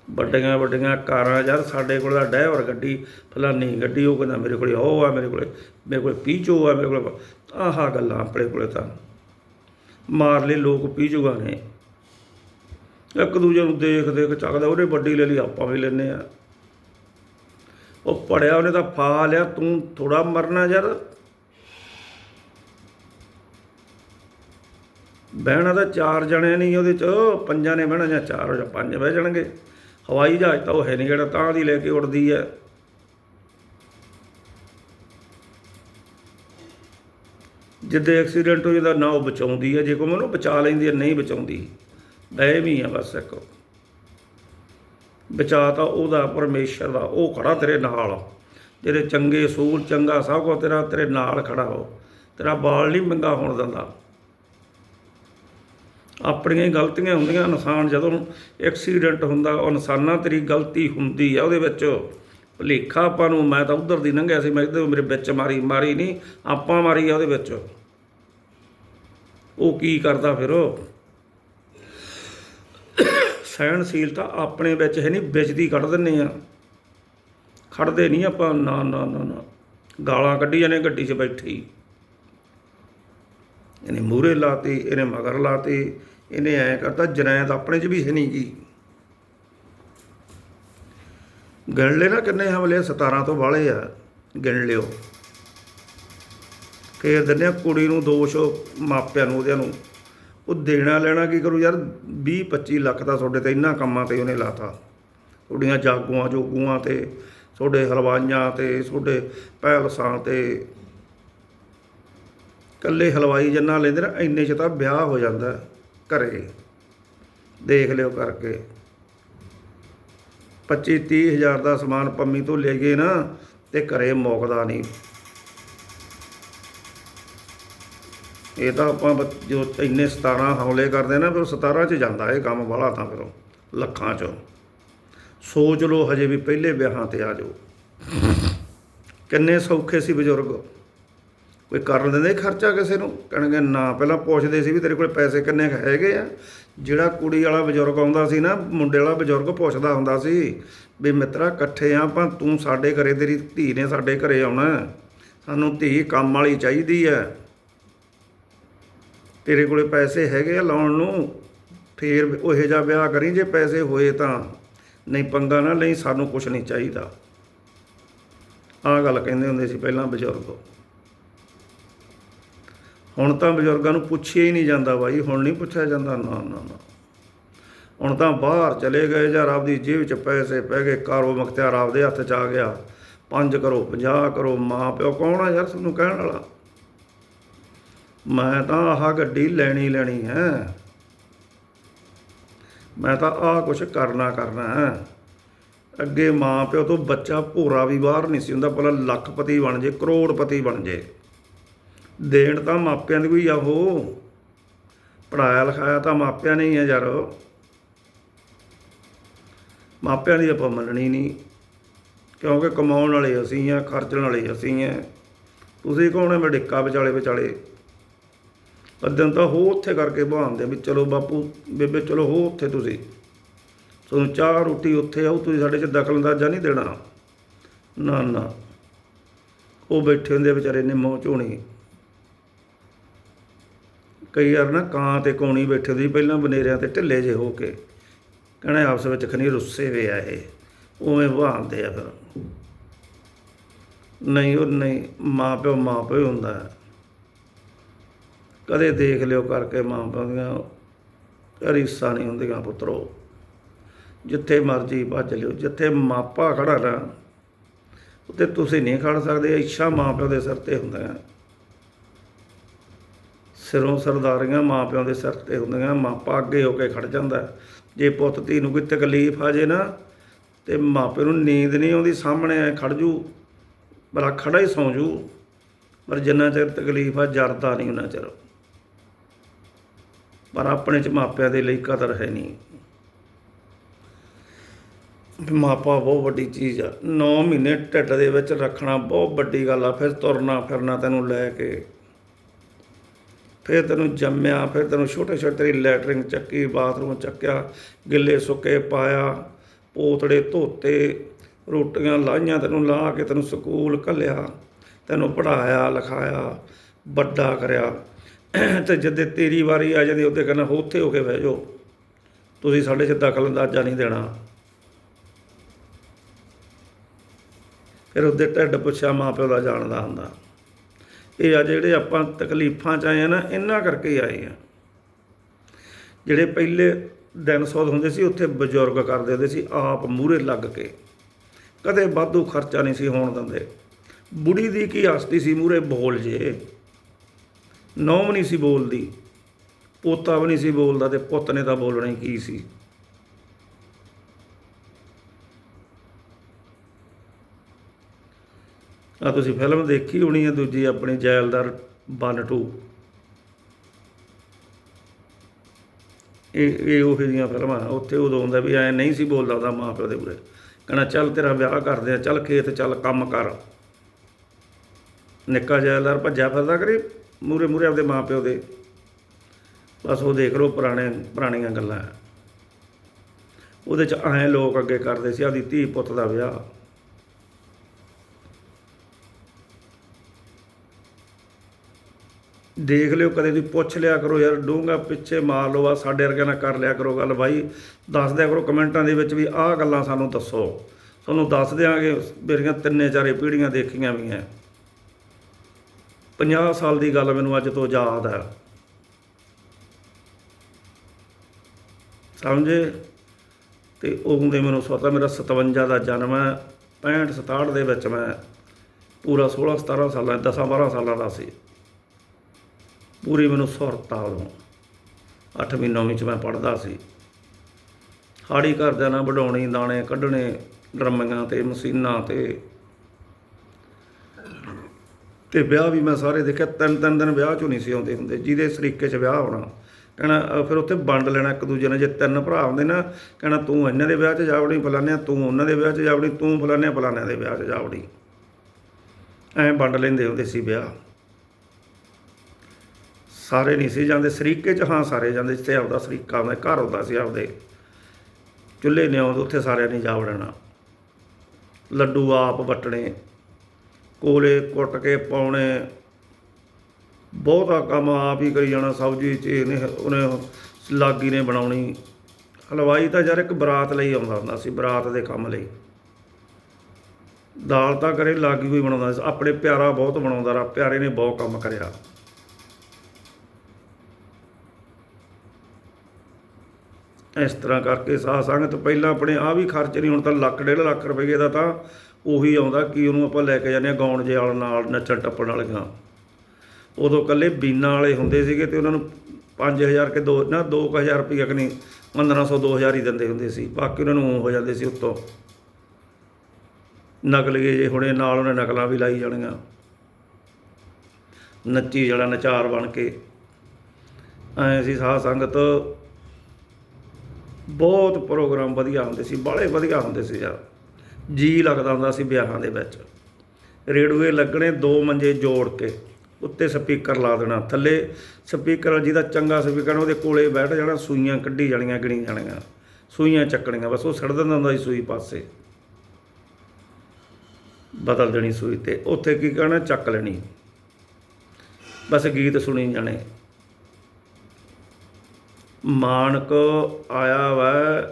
ਵੱਡੀਆਂ ਵੱਡੀਆਂ ਕਾਰਾਂ ਯਾਰ ਸਾਡੇ ਕੋਲ ਤਾਂ ਡਰਾਈਵਰ ਗੱਡੀ ਫਲਾਨੀ ਗੱਡੀ, ਉਹ ਕਹਿੰਦਾ ਮੇਰੇ ਕੋਲੇ ਉਹ ਆ, ਮੇਰੇ ਕੋਲੇ ਮੇਰੇ ਕੋਲੇ ਪੀਚੋ ਆ, ਮੇਰੇ ਕੋਲੇ ਆਹਾ ਗੱਲਾਂ ਆਪਣੇ ਕੋਲੇ ਤਾਂ। ਮਾਰ ਲਏ ਲੋਕ ਪੀਚੂਗਾ ਨੇ। ਇੱਕ ਦੂਜੇ ਨੂੰ ਦੇਖ ਦੇਖ ਚੱਕਦਾ ਉਹਨੇ ਵੱਡੀ ਲੈ ਲਈ ਆਪਾਂ ਵੀ ਲੈਨੇ ਆ ਉਹ ਪੜਿਆ, ਉਹਨੇ ਤਾਂ ਫਾ ਲਿਆ, ਤੂੰ ਥੋੜਾ ਮਰਨਾ ਯਾਰ। ਬਹਿਣਾ ਤਾਂ ਚਾਰ ਜਣੇ ਨਹੀਂ ਉਹਦੇ ਚ, ਪੰਜਾਂ ਨੇ ਬਹਿਣਾ ਜਾਂ ਚਾਰ ਜਾਂ ਪੰਜ ਬਹਿ ਜਾਣਗੇ। ਹਵਾਈ ਜਹਾਜ਼ ਤਾਂ ਉਹ ਹੈ ਨਹੀਂ ਜਿਹੜਾ ਤਾਂ ਦੀ ਲੈ ਕੇ ਉੜਦੀ ਹੈ ਜਿੱਦੇ ਐਕਸੀਡੈਂਟ ਹੋ ਜਾਂਦਾ ਨਾ ਉਹ ਬਚਾਉਂਦੀ ਹੈ ਜੇ ਕੋਈ ਉਹਨੂੰ ਬਚਾ ਲੈਂਦੀ ਹੈ ਨਹੀਂ ਬਚਾਉਂਦੀ ਬਹਿ ਵੀ ਆ ਬਸ ਇੱਕ। ਬਚਾ ਤਾਂ ਉਹਦਾ ਪਰਮੇਸ਼ਰ ਦਾ, ਉਹ ਖੜਾ ਤੇਰੇ ਨਾਲ। ਤੇਰੇ ਚੰਗੇ ਸੂਲ, ਚੰਗਾ ਸਭ ਕੁਝ ਤੇਰਾ, ਤੇਰੇ ਨਾਲ ਖੜਾ ਹੋ। ਤੇਰਾ ਬਾਲ ਨਹੀਂ ਮੰਗਾ ਹੋਣ ਦਿੰਦਾ। ਆਪਣੀਆਂ ਹੀ ਗਲਤੀਆਂ ਹੁੰਦੀਆਂ, ਇਨਸਾਨ ਜਦੋਂ ਐਕਸੀਡੈਂਟ ਹੁੰਦਾ, ਉਹ ਇਨਸਾਨਾਂ ਤੇਰੀ ਗਲਤੀ ਹੁੰਦੀ ਆ ਉਹਦੇ ਵਿੱਚ। ਭੁਲੇਖਾ ਆਪਾਂ ਨੂੰ, ਮੈਂ ਤਾਂ ਉਧਰ ਦੀ ਲੰਘਿਆ ਸੀ, ਮੈਂ ਇੱਧਰ ਮੇਰੇ ਵਿੱਚ ਮਾਰੀ ਮਾਰੀ ਨਹੀਂ, ਆਪਾਂ ਮਾਰੀ ਆ ਉਹਦੇ ਵਿੱਚ। ਉਹ ਕੀ ਕਰਦਾ ਫਿਰ ਉਹ? ਸਹਿਣਸ਼ੀਲਤਾ ਆਪਣੇ ਵਿੱਚ ਹੈ ਨਹੀਂ, ਵਿੱਚ ਦੀ ਕੱਢ ਦਿੰਨੇ ਆ। ਖੜਦੇ ਨਹੀਂ ਆਪਾਂ, ਨਾ ਨਾ ਨਾ ਨਾ। ਗਾਲਾਂ ਕੱਢੀ ਜਾਂਦੇ ਗੱਡੀ 'ਚ ਬੈਠੀ। ਇਹਨੇ ਮੂਰੇ ਲਾਤੀ, ਇਹਨੇ ਮਗਰ ਲਾਤੀ, ਇਹਨੇ ਐ ਕਰਤਾ ਜਨੈਤ ਆਪਣੇ 'ਚ ਵੀ ਹੈ ਨਹੀਂ ਕੀ ਗਿਣ ਲੈ ਨਾ ਕਿੰਨੇ ਹਮਲੇ 17 ਤੋਂ ਵਾਲੇ ਆ, ਗਿਣ ਲਿਓ। ਕਿ ਦਿੰਦੇ ਆ ਕੁੜੀ ਨੂੰ ਦੋਸ਼, ਮਾਪਿਆਂ ਨੂੰ, ਉਹਦਿਆਂ ਨੂੰ। ਉਹ ਦੇਣਾ ਲੈਣਾ ਕੀ ਕਰੂ ਯਾਰ? 20 25 ਲੱਖ ਦਾ ਤੁਹਾਡੇ ਤੇ ਇੰਨਾ ਕੰਮਾਂ ਤੇ ਉਹਨੇ ਲਾਤਾ। ਤੁਹਾਡੀਆਂ ਜਾਗੂਆਂ ਜੋਗੂਆਂ ਤੇ, ਤੁਹਾਡੇ ਹਲਵਾਈਆਂ ਤੇ, ਤੁਹਾਡੇ ਪੈਲਸਾਂ ਤੇ ਕੱਲੇ ਹਲਵਾਈ ਜੰਨਾ ਲੈਂਦੇ ਨਾ, ਇੰਨੇ ਚ ਤਾਂ ਵਿਆਹ ਹੋ ਜਾਂਦਾ ਘਰੇ। ਦੇਖ ਲਿਓ ਕਰਕੇ। 25 30 ਹਜ਼ਾਰ ਦਾ ਸਮਾਨ ਪੰਮੀ ਤੋਂ ਲੈ ਗਏ ਨਾ, ਤੇ ਘਰੇ ਮੁੱਕਦਾ ਨਹੀਂ। ਇਹ ਤਾਂ ਆਪਾਂ ਜੋ ਇੰਨੇ 17 ਹੌਲੇ ਕਰਦੇ ਨਾ, ਫਿਰ 17 ਚ ਜਾਂਦਾ ਇਹ ਕੰਮ ਵਾਲਾ ਤਾਂ ਫਿਰ ਉਹ ਲੱਖਾਂ 'ਚੋਂ। ਸੋਚ ਲਓ ਹਜੇ ਵੀ ਪਹਿਲੇ ਵਿਆਹਾਂ ਤੇ ਆ ਜਾਓ। ਕਿੰਨੇ ਸੌਖੇ ਸੀ ਬਜ਼ੁਰਗ। ਕੋਈ ਕਰਨ ਦਿੰਦੇ ਖਰਚਾ ਕਿਸੇ ਨੂੰ? ਕਹਿਣਗੇ, ਨਾ, ਪਹਿਲਾਂ ਪੁੱਛਦੇ ਸੀ ਵੀ ਤੇਰੇ ਕੋਲ ਪੈਸੇ ਕਿੰਨੇ ਕੁ ਹੈਗੇ ਆ? ਜਿਹੜਾ ਕੁੜੀ ਵਾਲਾ ਬਜ਼ੁਰਗ ਆਉਂਦਾ ਸੀ ਨਾ, ਮੁੰਡੇ ਵਾਲਾ ਬਜ਼ੁਰਗ ਪੁੱਛਦਾ ਹੁੰਦਾ ਸੀ ਵੀ, ਮਿੱਤਰਾ, ਇਕੱਠੇ ਆ ਆਪਾਂ, ਤੂੰ ਸਾਡੇ ਘਰੇ, ਤੇਰੀ ਧੀ ਨੇ ਸਾਡੇ ਘਰੇ ਆਉਣਾ। ਸਾਨੂੰ ਧੀ ਕੰਮ ਵਾਲੀ ਚਾਹੀਦੀ ਹੈ ਤੇਰੇ ਕੋਲੇ ਪੈਸੇ ਹੈਗੇ ਆ ਲਾਉਣ ਨੂੰ। ਫੇਰ ਉਹ ਜਿਹਾ ਵਿਆਹ ਕਰੀ, ਜੇ ਪੈਸੇ ਹੋਏ ਤਾਂ। ਨਹੀਂ, ਪੰਗਾ ਨਾ ਲਈ, ਸਾਨੂੰ ਕੁਝ ਨਹੀਂ ਚਾਹੀਦਾ। ਆਹ ਗੱਲ ਕਹਿੰਦੇ ਹੁੰਦੇ ਸੀ ਪਹਿਲਾਂ ਬਜ਼ੁਰਗ। ਹੁਣ ਤਾਂ ਬਜ਼ੁਰਗਾਂ ਨੂੰ ਪੁੱਛਿਆ ਹੀ ਨਹੀਂ ਜਾਂਦਾ ਬਾਈ, ਹੁਣ ਨਹੀਂ ਪੁੱਛਿਆ ਜਾਂਦਾ, ਨਾ ਨਾ ਨਾ। ਹੁਣ ਤਾਂ ਬਾਹਰ ਚਲੇ ਗਏ ਜਾਂ ਰੱਬ ਦੀ ਜੇਬ 'ਚ ਪੈਸੇ ਪੈ ਗਏ ਕਾਰੋ ਮਖਤਿਆਰ ਆਪਦੇ ਹੱਥ 'ਚ ਆ ਗਿਆ। ਪੰਜ ਕਰੋ 50 ਕਰੋ, ਮਾਂ ਪਿਓ ਕੌਣ ਆ ਯਾਰ ਤੁਹਾਨੂੰ ਕਹਿਣ ਵਾਲਾ? ਮੈਂ ਤਾਂ ਆਹ ਗੱਡੀ ਲੈਣੀ ਲੈਣੀ ਹੈ। ਮੈਂ ਤਾਂ ਆਹ ਕੁਛ ਕਰਨਾ ਕਰਨਾ ਹੈ। ਅੱਗੇ ਮਾਂ ਪਿਓ ਤੋਂ ਬੱਚਾ ਭੋਰਾ ਵੀ ਬਾਹਰ ਨਹੀਂ ਸੀ ਹੁੰਦਾ ਪਹਿਲਾਂ ਲੱਖਪਤੀ ਬਣ ਜੇ, ਕਰੋੜਪਤੀ ਬਣ ਜੇ। ਦੇਣ ਤਾਂ ਮਾਪਿਆਂ ਦੀ ਕੋਈ ਆ ਉਹ। ਪੜਾਇਆ ਲਿਖਾਇਆ ਤਾਂ ਮਾਪਿਆਂ ਨੇ ਹੀ ਆ ਯਾਰ। ਮਾਪਿਆਂ ਦੀ ਆਪਾਂ ਮੰਨਣੀ ਨਹੀਂ। ਕਿਉਂਕਿ ਕਮਾਉਣ ਵਾਲੇ ਅਸੀਂ ਆ, ਖਰਚਣ ਵਾਲੇ ਅਸੀਂ ਆ। ਤੁਸੀਂ ਕੌਣ ਹੈ ਮੈਂ ਡਿੱਕਾ ਵਿਚਾਲੇ ਵਿਚਾਲੇ? ਅੱਦਨ ਤਾਂ ਹੋ ਉੱਥੇ ਕਰਕੇ ਬਹਾਉਂਦੇ ਵੀ ਚਲੋ ਬਾਪੂ, ਬੇਬੇ ਚਲੋ ਹੋ ਉੱਥੇ ਤੁਸੀਂ। ਤੁਹਾਨੂੰ ਚਾਹ ਰੋਟੀ ਉੱਥੇ ਆਉ ਤੁਸੀਂ ਸਾਡੇ 'ਚ ਦਖਲ ਅੰਦਾਜ਼ਾ ਨਹੀਂ ਦੇਣਾ। ਨਾ ਨਾ। ਉਹ ਬੈਠੇ ਹੁੰਦੇ ਆ ਵਿਚਾਰੇ ਨਿੰਮੋ ਝੋਣੀ ਕਈ ਵਾਰ ਨਾ ਕਾਂ ਤੇ ਕੌਣੀ ਬੈਠੇ ਹੁੰਦੇ ਪਹਿਲਾਂ ਬਨੇਰਿਆਂ ਤੇ ਢਿੱਲੇ ਜੇ ਹੋ ਕੇ। ਕਹਿੰਦੇ ਆਪਸ ਵਿੱਚ ਖਨੀ ਰੁੱਸੇ ਵੇ ਆ ਇਹ। ਉਵੇਂ ਬਹਾਉਂਦੇ ਆ ਫਿਰ। ਨਹੀਂ, ਉਹ ਨਹੀਂ ਮਾਂ ਪਿਓ ਮਾਂ ਪਿਓ ਹੀ ਹੁੰਦਾ। ਕਦੇ ਦੇਖ ਲਿਓ ਕਰਕੇ ਮਾਂ ਪਿਓ ਦੀਆਂ ਰੀਸਾਂ ਨਹੀਂ ਹੁੰਦੀਆਂ, ਪੁੱਤਰੋ। ਜਿੱਥੇ ਮਰਜ਼ੀ ਭੱਜ ਲਿਓ, ਜਿੱਥੇ ਮਾਪਾ ਖੜਾ ਨਾ ਉੱਤੇ ਤੁਸੀਂ ਨਹੀਂ ਖੜ ਸਕਦੇ, ਇੱਛਾ ਮਾਂ ਪਿਓ ਦੇ ਸਿਰ ਤੇ ਹੁੰਦਾ ਹੈ ਸਿਰੋਂ ਸਰਦਾਰੀਆਂ ਮਾਂ ਪਿਓ ਦੇ ਸਿਰ ਤੇ ਹੁੰਦੀਆਂ, ਮਾਪਾ ਅੱਗੇ ਹੋ ਕੇ ਖੜ ਜਾਂਦਾ ਜੇ ਪੁੱਤ ਧੀ ਨੂੰ ਕੋਈ ਤਕਲੀਫ ਆ ਜੇ ਨਾ, ਤੇ ਮਾਪੇ ਨੂੰ ਨੀਂਦ ਨਹੀਂ ਆਉਂਦੀ, ਸਾਹਮਣੇ ਐ ਖੜ ਜੂ, ਬੜਾ ਖੜਾ ਹੀ ਸੌਂ ਜੂ, ਪਰ ਜਿੰਨਾ ਚਿਰ ਤਕਲੀਫ ਆ, ਜਰਦਾ ਨਹੀਂ ਉਹਨਾਂ ਚਿਰ। ਪਰ ਆਪਣੇ ਚ ਮਾਪਿਆਂ ਦੇ ਲਈ ਕਦਰ ਹੈ ਨਹੀਂ। ਮਾਪਾ ਬਹੁਤ ਵੱਡੀ ਚੀਜ਼ ਆ। 9 ਮਹੀਨੇ ਢਿੱਡ ਦੇ ਵਿੱਚ ਰੱਖਣਾ ਬਹੁਤ ਵੱਡੀ ਗੱਲ ਆ, ਫਿਰ ਤੁਰਨਾ ਫਿਰਨਾ ਤੈਨੂੰ ਲੈ ਕੇ। ਫਿਰ ਤੈਨੂੰ ਜੰਮਿਆ, ਫਿਰ ਤੈਨੂੰ ਛੋਟੇ ਛੋਟੇ ਤੇਰੀ ਲੈਟਰਿੰਗ ਚੱਕੀ ਬਾਥਰੂਮ ਚੱਕਿਆ, ਗਿੱਲੇ ਸੁੱਕੇ ਪਾਇਆ, ਪੋਤੜੇ ਧੋਤੇ, ਰੋਟੀਆਂ ਲਾਈਆਂ, ਤੈਨੂੰ ਲਾ ਕੇ ਤੈਨੂੰ ਸਕੂਲ ਘੱਲਿਆ, ਤੈਨੂੰ ਪੜਾਇਆ ਲਿਖਾਇਆ, ਵੱਡਾ ਕਰਿਆ। ਤੇ ਜਦੇ ਤੇਰੀ ਵਾਰੀ ਆ ਜਾਂਦੀ ਉਹਦੇ ਕਹਿੰਦਾ ਉੱਥੇ ਹੋ ਕੇ ਬਹਿ ਜਾਓ। ਤੁਸੀਂ ਸਾਡੇ 'ਚ ਦਖਲ ਅੰਦਾਜ਼ਾ ਨਹੀਂ ਦੇਣਾ। ਫਿਰ ਉਹਦੇ ਢਿੱਡ ਪੁੱਛਿਆ, ਮਾਂ ਪਿਓ ਦਾ ਜਾਣਦਾ ਹੁੰਦਾ। ਇਹ ਆ ਜਿਹੜੇ ਆਪਾਂ ਤਕਲੀਫਾਂ ਚ ਆਏ ਆ ਨਾ, ਇਹਨਾਂ ਕਰਕੇ ਹੀ ਆਏ ਆ। ਜਿਹੜੇ ਪਹਿਲੇ ਦਿਨ ਸੌਦ ਹੁੰਦੇ ਸੀ, ਉੱਥੇ ਬਜ਼ੁਰਗ ਕਰਦੇ ਹੁੰਦੇ ਸੀ, ਆਪ ਮੂਹਰੇ ਲੱਗ ਕੇ। ਕਦੇ ਵਾਧੂ ਖਰਚਾ ਨਹੀਂ ਸੀ ਹੋਣ ਦਿੰਦੇ। ਬੁੜੀ ਦੀ ਕੀ ਆਸਤੀ ਸੀ, ਮੂਹਰੇ ਬੋਲ ਜੇ। ਨੌਂ ਵੀ ਨਹੀਂ ਸੀ ਬੋਲਦੀ। ਪੋਤਾ ਵੀ ਨਹੀਂ ਸੀ ਬੋਲਦਾ ਤੇ ਪੁੱਤ ਨੇ ਤਾਂ ਬੋਲਣਾ ਹੀ ਕੀ ਸੀ। ਆ ਤੁਸੀਂ ਫਿਲਮ ਦੇਖੀ ਹੋਣੀ ਹੈ ਦੂਜੀ ਆਪਣੀ ਜੈਲਦਾਰ 1 2 ਇਹ ਇਹ ਉਹ ਜਿਹੀਆਂ ਫਿਲਮਾਂ ਉੱਥੇ ਉਦੋਂ ਹੁੰਦਾ ਵੀ ਐ ਨਹੀਂ ਸੀ ਬੋਲਦਾ ਉਹਦਾ ਮਾਂ ਪਿਓ ਦੇ ਉਰੇ। ਕਹਿੰਦਾ, ਚੱਲ ਤੇਰਾ ਵਿਆਹ ਕਰਦੇ ਆ, ਚੱਲ ਖੇਤ ਚੱਲ ਕੰਮ ਕਰ। ਨਿੱਕਾ ਜੈਲਦਾਰ ਭੱਜਿਆ ਫਿਰਦਾ ਕਰੇ ਮੂਰੇ ਮੂਰੇ ਆਪਦੇ ਮਾਂ ਪਿਓ ਦੇ। ਬਸ ਉਹ ਦੇਖ ਲਓ ਪੁਰਾਣੇ, ਪੁਰਾਣੀਆਂ ਗੱਲਾਂ ਉਹਦੇ ਚ ਐਂ ਲੋਕ ਅੱਗੇ ਕਰਦੇ ਸੀ, ਆਪਦੀ ਧੀ ਪੁੱਤ ਦਾ ਵਿਆਹ। ਦੇਖ ਲਿਓ, ਕਦੇ ਦੀ ਪੁੱਛ ਲਿਆ ਕਰੋ ਯਾਰ ਡੂੰਗਾ ਪਿੱਛੇ ਮਾਰ ਲਓ ਆ ਸਾਡੇ ਵਰਗਿਆਂ ਨਾਲ ਕਰ ਲਿਆ ਕਰੋ ਗੱਲ। ਬਾਈ, ਦੱਸ ਦਿਆ ਕਰੋ ਕਮੈਂਟਾਂ ਦੇ ਵਿੱਚ ਵੀ ਆਹ ਗੱਲਾਂ ਸਾਨੂੰ ਦੱਸੋ। ਤੁਹਾਨੂੰ ਦੱਸ ਦਿਆਂਗੇ, ਮੇਰੀਆਂ ਤਿੰਨੇ ਚਾਰੇ ਪੀੜ੍ਹੀਆਂ ਦੇਖੀਆਂ ਵੀ ਐ। 50 ਸਾਲ ਦੀ ਗੱਲ ਮੈਨੂੰ ਅੱਜ ਤੋਂ ਯਾਦ ਹੈ ਸਮਝੇ? ਤੇ ਦੇ ਮੈਨੂੰ ਸਵਤਾ ਮੇਰਾ 57 ਦਾ ਜਨਮ ਹੈ 65 67 ਦੇ ਵਿੱਚ ਮੈਂ ਪੂਰਾ 16 17 ਸਾਲਾਂ 10 12 ਸਾਲਾਂ ਦਾ ਸੀ। ਪੂਰੀ ਮੈਨੂੰ ਸੁਰਤਾ ਆ ਉਦੋਂ 8ਵੀਂ 9ਵੀਂ ਚ ਮੈਂ ਪੜਦਾ ਸੀ। ਹਾੜੀ ਘਰਦਿਆਂ ਨਾਲ ਵਡਾਉਣੀ, ਦਾਣੇ ਕੱਢਣੇ, ਡਰਮੀਆਂ ਤੇ, ਮਸ਼ੀਨਾਂ ਤੇ। ਤੇ ਵਿਆਹ ਵੀ ਮੈਂ ਸਾਰੇ ਦੇਖਿਆ, ਤਿੰਨ ਤਿੰਨ ਦਿਨ ਵਿਆਹ ਚੋਂ ਨਹੀਂ ਸੀ ਆਉਂਦੇ ਹੁੰਦੇ, ਜਿਹਦੇ ਸਰੀਕੇ 'ਚ ਵਿਆਹ ਹੋਣਾ। ਕਹਿਣਾ ਫਿਰ ਉੱਥੇ ਵੰਡ ਲੈਣਾ ਇੱਕ ਦੂਜੇ ਨਾਲ, ਜੇ ਤਿੰਨ ਭਰਾ ਹੁੰਦੇ ਨਾ, ਕਹਿਣਾ, ਤੂੰ ਇਹਨਾਂ ਦੇ ਵਿਆਹ 'ਚ ਜਾਵੜੀ ਫਲਾਨਿਆਂ ਤੂੰ ਉਹਨਾਂ ਦੇ ਵਿਆਹ 'ਚ ਜਾਵੜੀ, ਤੂੰ ਫਲਾਨਿਆਂ ਫਲਾਨਿਆਂ ਦੇ ਵਿਆਹ 'ਚ ਜਾਵੜੀ। ਐਂ ਵੰਡ ਲੈਂਦੇ ਹੁੰਦੇ ਸੀ ਵਿਆਹ। ਸਾਰੇ ਨਹੀਂ ਸੀ ਜਾਂਦੇ, ਸਰੀਕੇ 'ਚ ਹਾਂ ਸਾਰੇ ਜਾਂਦੇ, ਜਿੱਥੇ ਆਪਦਾ ਸਰੀਕਾ ਆਉਂਦਾ ਘਰ ਹੁੰਦਾ ਸੀ ਆਪਦੇ। ਚੁੱਲ੍ਹੇ ਨੇ ਆਉਂਦੇ ਉੱਥੇ ਸਾਰਿਆਂ ਨੇ ਜਾ ਵੜਨਾ। ਲੱਡੂ ਆਪ ਵਟਣੇ, ਕੋਲੇ ਕੁੱਟ ਕੇ ਪਾਉਣੇ। ਬਹੁਤਾ ਕੰਮ ਆਪ ਹੀ ਕਰੀ ਜਾਣਾ, ਸਬਜ਼ੀ ਚ ਇਹਨੇ ਉਹਨੇ ਲਾਗੀ ਨੇ ਬਣਾਉਣੀ। ਹਲਵਾਈ ਤਾਂ ਯਾਰ ਇੱਕ ਬਰਾਤ ਲਈ ਆਉਂਦਾ ਹੁੰਦਾ ਸੀ, ਬਰਾਤ ਦੇ ਕੰਮ ਲਈ। ਦਾਲ ਤਾਂ ਕਰੇ ਲਾਗੀ ਵੀ ਬਣਾਉਂਦਾ ਸੀ, ਆਪਣੇ ਪਿਆਰਾ ਬਹੁਤ ਬਣਾਉਂਦਾ ਰਾ ਪਿਆਰੇ ਨੇ ਬਹੁਤ ਕੰਮ ਕਰਿਆ। ਇਸ ਤਰ੍ਹਾਂ ਕਰਕੇ ਸਾਧ ਸੰਗਤ ਪਹਿਲਾਂ ਆਪਣੇ ਆ ਵੀ ਖਰਚ ਨਹੀਂ, ਹੁਣ ਤਾਂ ਲੱਖ, ਡੇਢ ਲੱਖ ਰੁਪਏ ਦਾ ਤਾਂ ਉਹੀ ਆਉਂਦਾ ਕਿ ਉਹਨੂੰ ਆਪਾਂ ਲੈ ਕੇ ਜਾਂਦੇ ਹਾਂ ਗਾਉਣ ਜੇ ਵਾਲ ਨਾਲ, ਨੱਚਣ ਟੱਪਣ ਵਾਲੀਆਂ। ਉਦੋਂ ਕੱਲੇ ਬੀਨਾ ਵਾਲੇ ਹੁੰਦੇ ਸੀਗੇ ਤੇ ਉਹਨਾਂ ਨੂੰ 5000 ਕੇ ਦੋ, ਨਾ 2000 ਰੁਪਏ ਕਿ ਨਹੀਂ 1500 2000 ਹੀ ਦਿੰਦੇ ਹੁੰਦੇ ਸੀ। ਬਾਕੀ ਉਹਨਾਂ ਨੂੰ ਹੋ ਜਾਂਦੇ ਸੀ ਉੱਤੋਂ। ਨਕਲ ਗਏ ਜੇ ਹੁਣੇ ਨਾਲ ਉਹਨੇ ਨਕਲਾਂ ਵੀ ਲਾਈ ਜਾਣੀਆਂ। ਨੱਚੀ ਜਿਹੜਾ ਨਚਾਰ ਬਣ ਕੇ। ਐ ਸੀ ਸਾਧ ਸੰਗਤ ਬਹੁਤ ਪ੍ਰੋਗਰਾਮ ਵਧੀਆ ਹੁੰਦੇ ਸੀ, ਬਾਹਲੇ ਵਧੀਆ ਹੁੰਦੇ ਸੀ ਯਾਰ। ਜੀ ਲੱਗਦਾ ਹੁੰਦਾ ਸੀ ਵਿਆਹਾਂ ਦੇ ਵਿੱਚ। ਰੇਡੂਏ ਲੱਗਣੇ ਦੋ ਮੰਜੇ ਜੋੜ ਕੇ, ਉੱਤੇ ਸਪੀਕਰ ਲਾ ਦੇਣਾ, ਥੱਲੇ ਸਪੀਕਰ ਜਿਹਦਾ ਚੰਗਾ ਸਪੀਕਰ ਉਹਦੇ ਕੋਲੇ ਬੈਠ ਜਾਣਾ, ਸੂਈਆਂ ਕੱਢੀ ਜਾਣੀਆਂ ਗਿਣੀ ਜਾਣੀਆਂ। ਸੂਈਆਂ ਚੱਕਣੀਆਂ, ਬਸ ਉਹ ਸੜ ਦਿੰਦਾ ਹੁੰਦਾ ਸੀ ਸੂਈ ਪਾਸੇ। ਬਦਲ ਦੇਣੀ ਸੂਈ ਤੇ, ਉੱਥੇ ਕੀ ਕਹਿਣਾ, ਚੱਕ ਲੈਣੀ। ਬਸ ਗੀਤ ਸੁਣੀ ਜਾਣੇ। ਮਾਨਕ ਆਇਆ ਵੈ,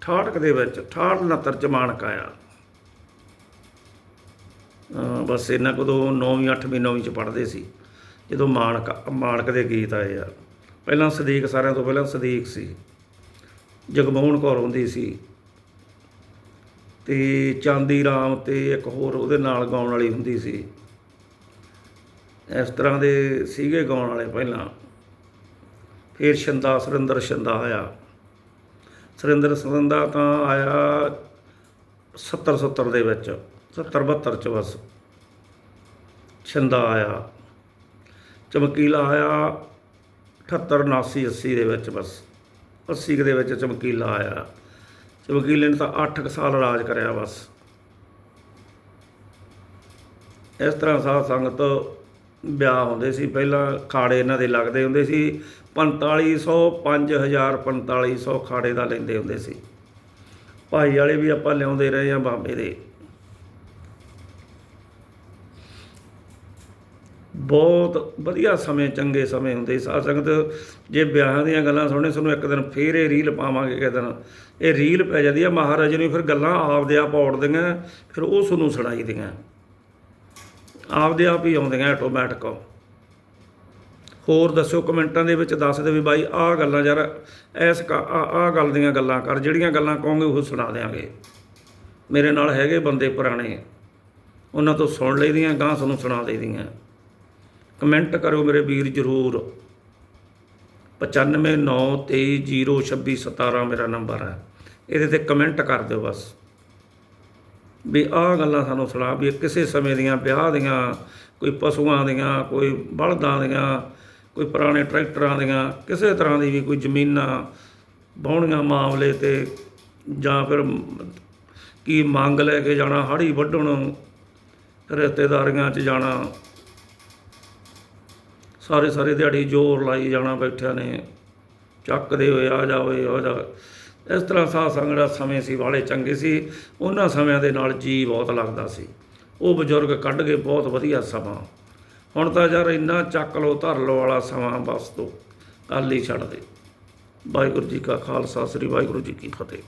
ਠਾਠਕ ਦੇ ਵਿੱਚ 68 69 ਚ ਮਾਨਕ ਆਇਆ। ਬਸ ਇਹਨਾਂ ਕਦੋਂ 9ਵੀਂ 8ਵੀਂ 9ਵੀਂ ਚ ਪੜ੍ਹਦੇ ਸੀ, ਜਦੋਂ ਮਾਨਕ ਮਾਨਕ ਦੇ ਗੀਤ ਆਏ ਆ। ਪਹਿਲਾਂ ਸਦੀਕ, ਸਾਰਿਆਂ ਤੋਂ ਪਹਿਲਾਂ ਸਦੀਕ ਸੀ। ਜਗਮੋਹਨ ਕੌਰ ਹੁੰਦੀ ਸੀ। ਤੇ ਚਾਂਦੀ ਰਾਮ ਤੇ ਇੱਕ ਹੋਰ ਉਹਦੇ ਨਾਲ ਗਾਉਣ ਵਾਲੀ ਹੁੰਦੀ ਸੀ। ਇਸ ਤਰ੍ਹਾਂ ਦੇ ਸੀਗੇ ਗਾਉਣ ਵਾਲੇ ਪਹਿਲਾਂ। ਫਿਰ ਸ਼ੰਦਾ ਸੁਰਿੰਦਰ ਸ਼ੰਦਾ ਆਇਆ। ਸੁਰਿੰਦਰ ਸੰਦਾ ਤਾਂ ਆਇਆ 70 70 ਦੇ ਵਿੱਚ 70 72 ਚ ਬਸ। ਛਿੰਦਾ ਆਇਆ। ਚਮਕੀਲਾ ਆਇਆ 78 79 80 ਦੇ ਵਿੱਚ ਬਸ। 80 ਕੁ ਦੇ ਵਿੱਚ ਚਮਕੀਲਾ ਆਇਆ। ਚਮਕੀਲੇ ਨੇ ਤਾਂ 8 ਸਾਲ ਰਾਜ ਕਰਿਆ ਬਸ। ਇਸ ਤਰ੍ਹਾਂ ਸਾਧ ਸੰਗਤ ਵਿਆਹ ਹੁੰਦੇ ਸੀ। ਪਹਿਲਾਂ ਖਾੜੇ ਇਹਨਾਂ ਦੇ ਲੱਗਦੇ ਹੁੰਦੇ ਸੀ। 4500 5000 4500 ਖਾੜੇ ਦਾ ਲੈਂਦੇ ਹੁੰਦੇ ਸੀ। ਭਾਈ ਵਾਲੇ ਵੀ ਆਪਾਂ ਲਿਆਉਂਦੇ ਰਹੇ ਆ ਬਾਬੇ ਦੇ। ਬਹੁਤ ਵਧੀਆ ਸਮੇਂ, ਚੰਗੇ ਸਮੇਂ ਹੁੰਦੇ ਸੀ। ਸਾਧ ਸੰਗਤ ਜੇ ਵਿਆਹਾਂ ਦੀਆਂ ਗੱਲਾਂ ਸੁਣੇ ਤੁਹਾਨੂੰ ਇੱਕ ਦਿਨ ਫੇਰ ਇਹ ਰੀਲ ਪਾਵਾਂਗੇ ਕਿਸੇ ਦਿਨ। ਇਹ ਰੀਲ ਪੈ ਜਾਂਦੀ ਆ, ਮਹਾਰਾਜ ਨੂੰ ਫਿਰ ਗੱਲਾਂ ਆਪਦੇ ਆਪ ਔੜਦੀਆਂ ਫਿਰ ਉਹ ਸਾਨੂੰ ਸੁਣਾਈ ਸੁਣਾਈਦੀਆਂ ਆਪਦੇ ਆਪ ਹੀ ਆਉਂਦੀਆਂ ਆਟੋਮੈਟਿਕ ਹੋਰ ਦੱਸਿਓ ਕਮੈਂਟਾਂ ਦੇ ਵਿੱਚ, ਦੱਸ ਦੇ ਵੀ ਬਾਈ, ਆਹ ਗੱਲਾਂ ਯਾਰ, ਐਸ ਆਹ ਗੱਲ ਦੀਆਂ ਗੱਲਾਂ ਕਰ, ਜਿਹੜੀਆਂ ਗੱਲਾਂ ਕਹੋਗੇ ਉਹ ਸੁਣਾ ਦਿਆਂਗੇ। ਮੇਰੇ ਨਾਲ ਹੈਗੇ ਬੰਦੇ ਪੁਰਾਣੇ, ਉਹਨਾਂ ਤੋਂ ਸੁਣ ਲਈਦੀਆਂ ਗਾਂ ਤੁਹਾਨੂੰ ਸੁਣਾ ਦੇਈਦੀਆਂ। ਕਮੈਂਟ ਕਰੋ ਮੇਰੇ ਵੀਰ ਜਰੂਰ। 9593202617 ਮੇਰਾ ਨੰਬਰ ਹੈ। ਇਹਦੇ ਤੇ ਕਮੈਂਟ ਕਰ ਦਿਓ ਬਸ। ਵੀ ਆਹ ਗੱਲਾਂ ਸਾਨੂੰ ਸੁਣਾ, ਵੀ ਇਹ ਕਿਸੇ ਸਮੇਂ ਦੀਆਂ, ਵਿਆਹ ਦੀਆਂ, ਕੋਈ ਪਸ਼ੂਆਂ ਦੀਆਂ, ਕੋਈ ਬਲਦਾਂ ਦੀਆਂ ਕੋਈ ਪੁਰਾਣੇ ਟਰੈਕਟਰਾਂ ਦੀਆਂ, ਕਿਸੇ ਤਰ੍ਹਾਂ ਦੀ ਵੀ ਕੋਈ ਜ਼ਮੀਨਾਂ ਬਾਉਣੀਆਂ ਮਾਮਲੇ ਤੇ ਜਾਂ ਫਿਰ ਕੀ ਮੰਗ ਲੈ ਕੇ ਜਾਣਾ, ਹਾੜੀ ਵੱਢਣ, ਰਿਸ਼ਤੇਦਾਰੀਆਂ 'ਚ ਜਾਣਾ, ਸਾਰੇ ਸਾਰੇ ਦਿਹਾੜੀ ਜ਼ੋਰ ਲਾਈ ਜਾਣਾ ਬੈਠਿਆਂ ਨੇ, ਚੱਕਦੇ ਹੋਏ ਆ ਜਾਵੇ ਓਏ ਆ ਜਾ ਇਸ ਤਰ੍ਹਾਂ ਸਾਧ ਸੰਗੜਾ ਸਮੇਂ ਸੀ, ਵਾਲੇ ਚੰਗੇ ਸੀ, ਉਹਨਾਂ ਸਮਿਆਂ ਦੇ ਨਾਲ ਜੀ ਬਹੁਤ ਲੱਗਦਾ ਸੀ। ਉਹ ਬਜ਼ੁਰਗ ਕੱਢ ਕੇ ਬਹੁਤ ਵਧੀਆ ਸਮਾਂ। ਹੁਣ ਤਾਂ ਯਾਰ ਇੰਨਾ ਚੱਕ ਲੋ ਧਰ ਲੋ ਵਾਲਾ ਸਮਾਂ ਬਸ ਤੋਂ। ਗੱਲ ਹੀ ਛੱਡ ਦੇ। ਵਾਹਿਗੁਰੂ ਜੀ ਕਾ ਖਾਲਸਾ, ਸ੍ਰੀ ਵਾਹਿਗੁਰੂ ਜੀ ਕੀ ਫਤਿਹ।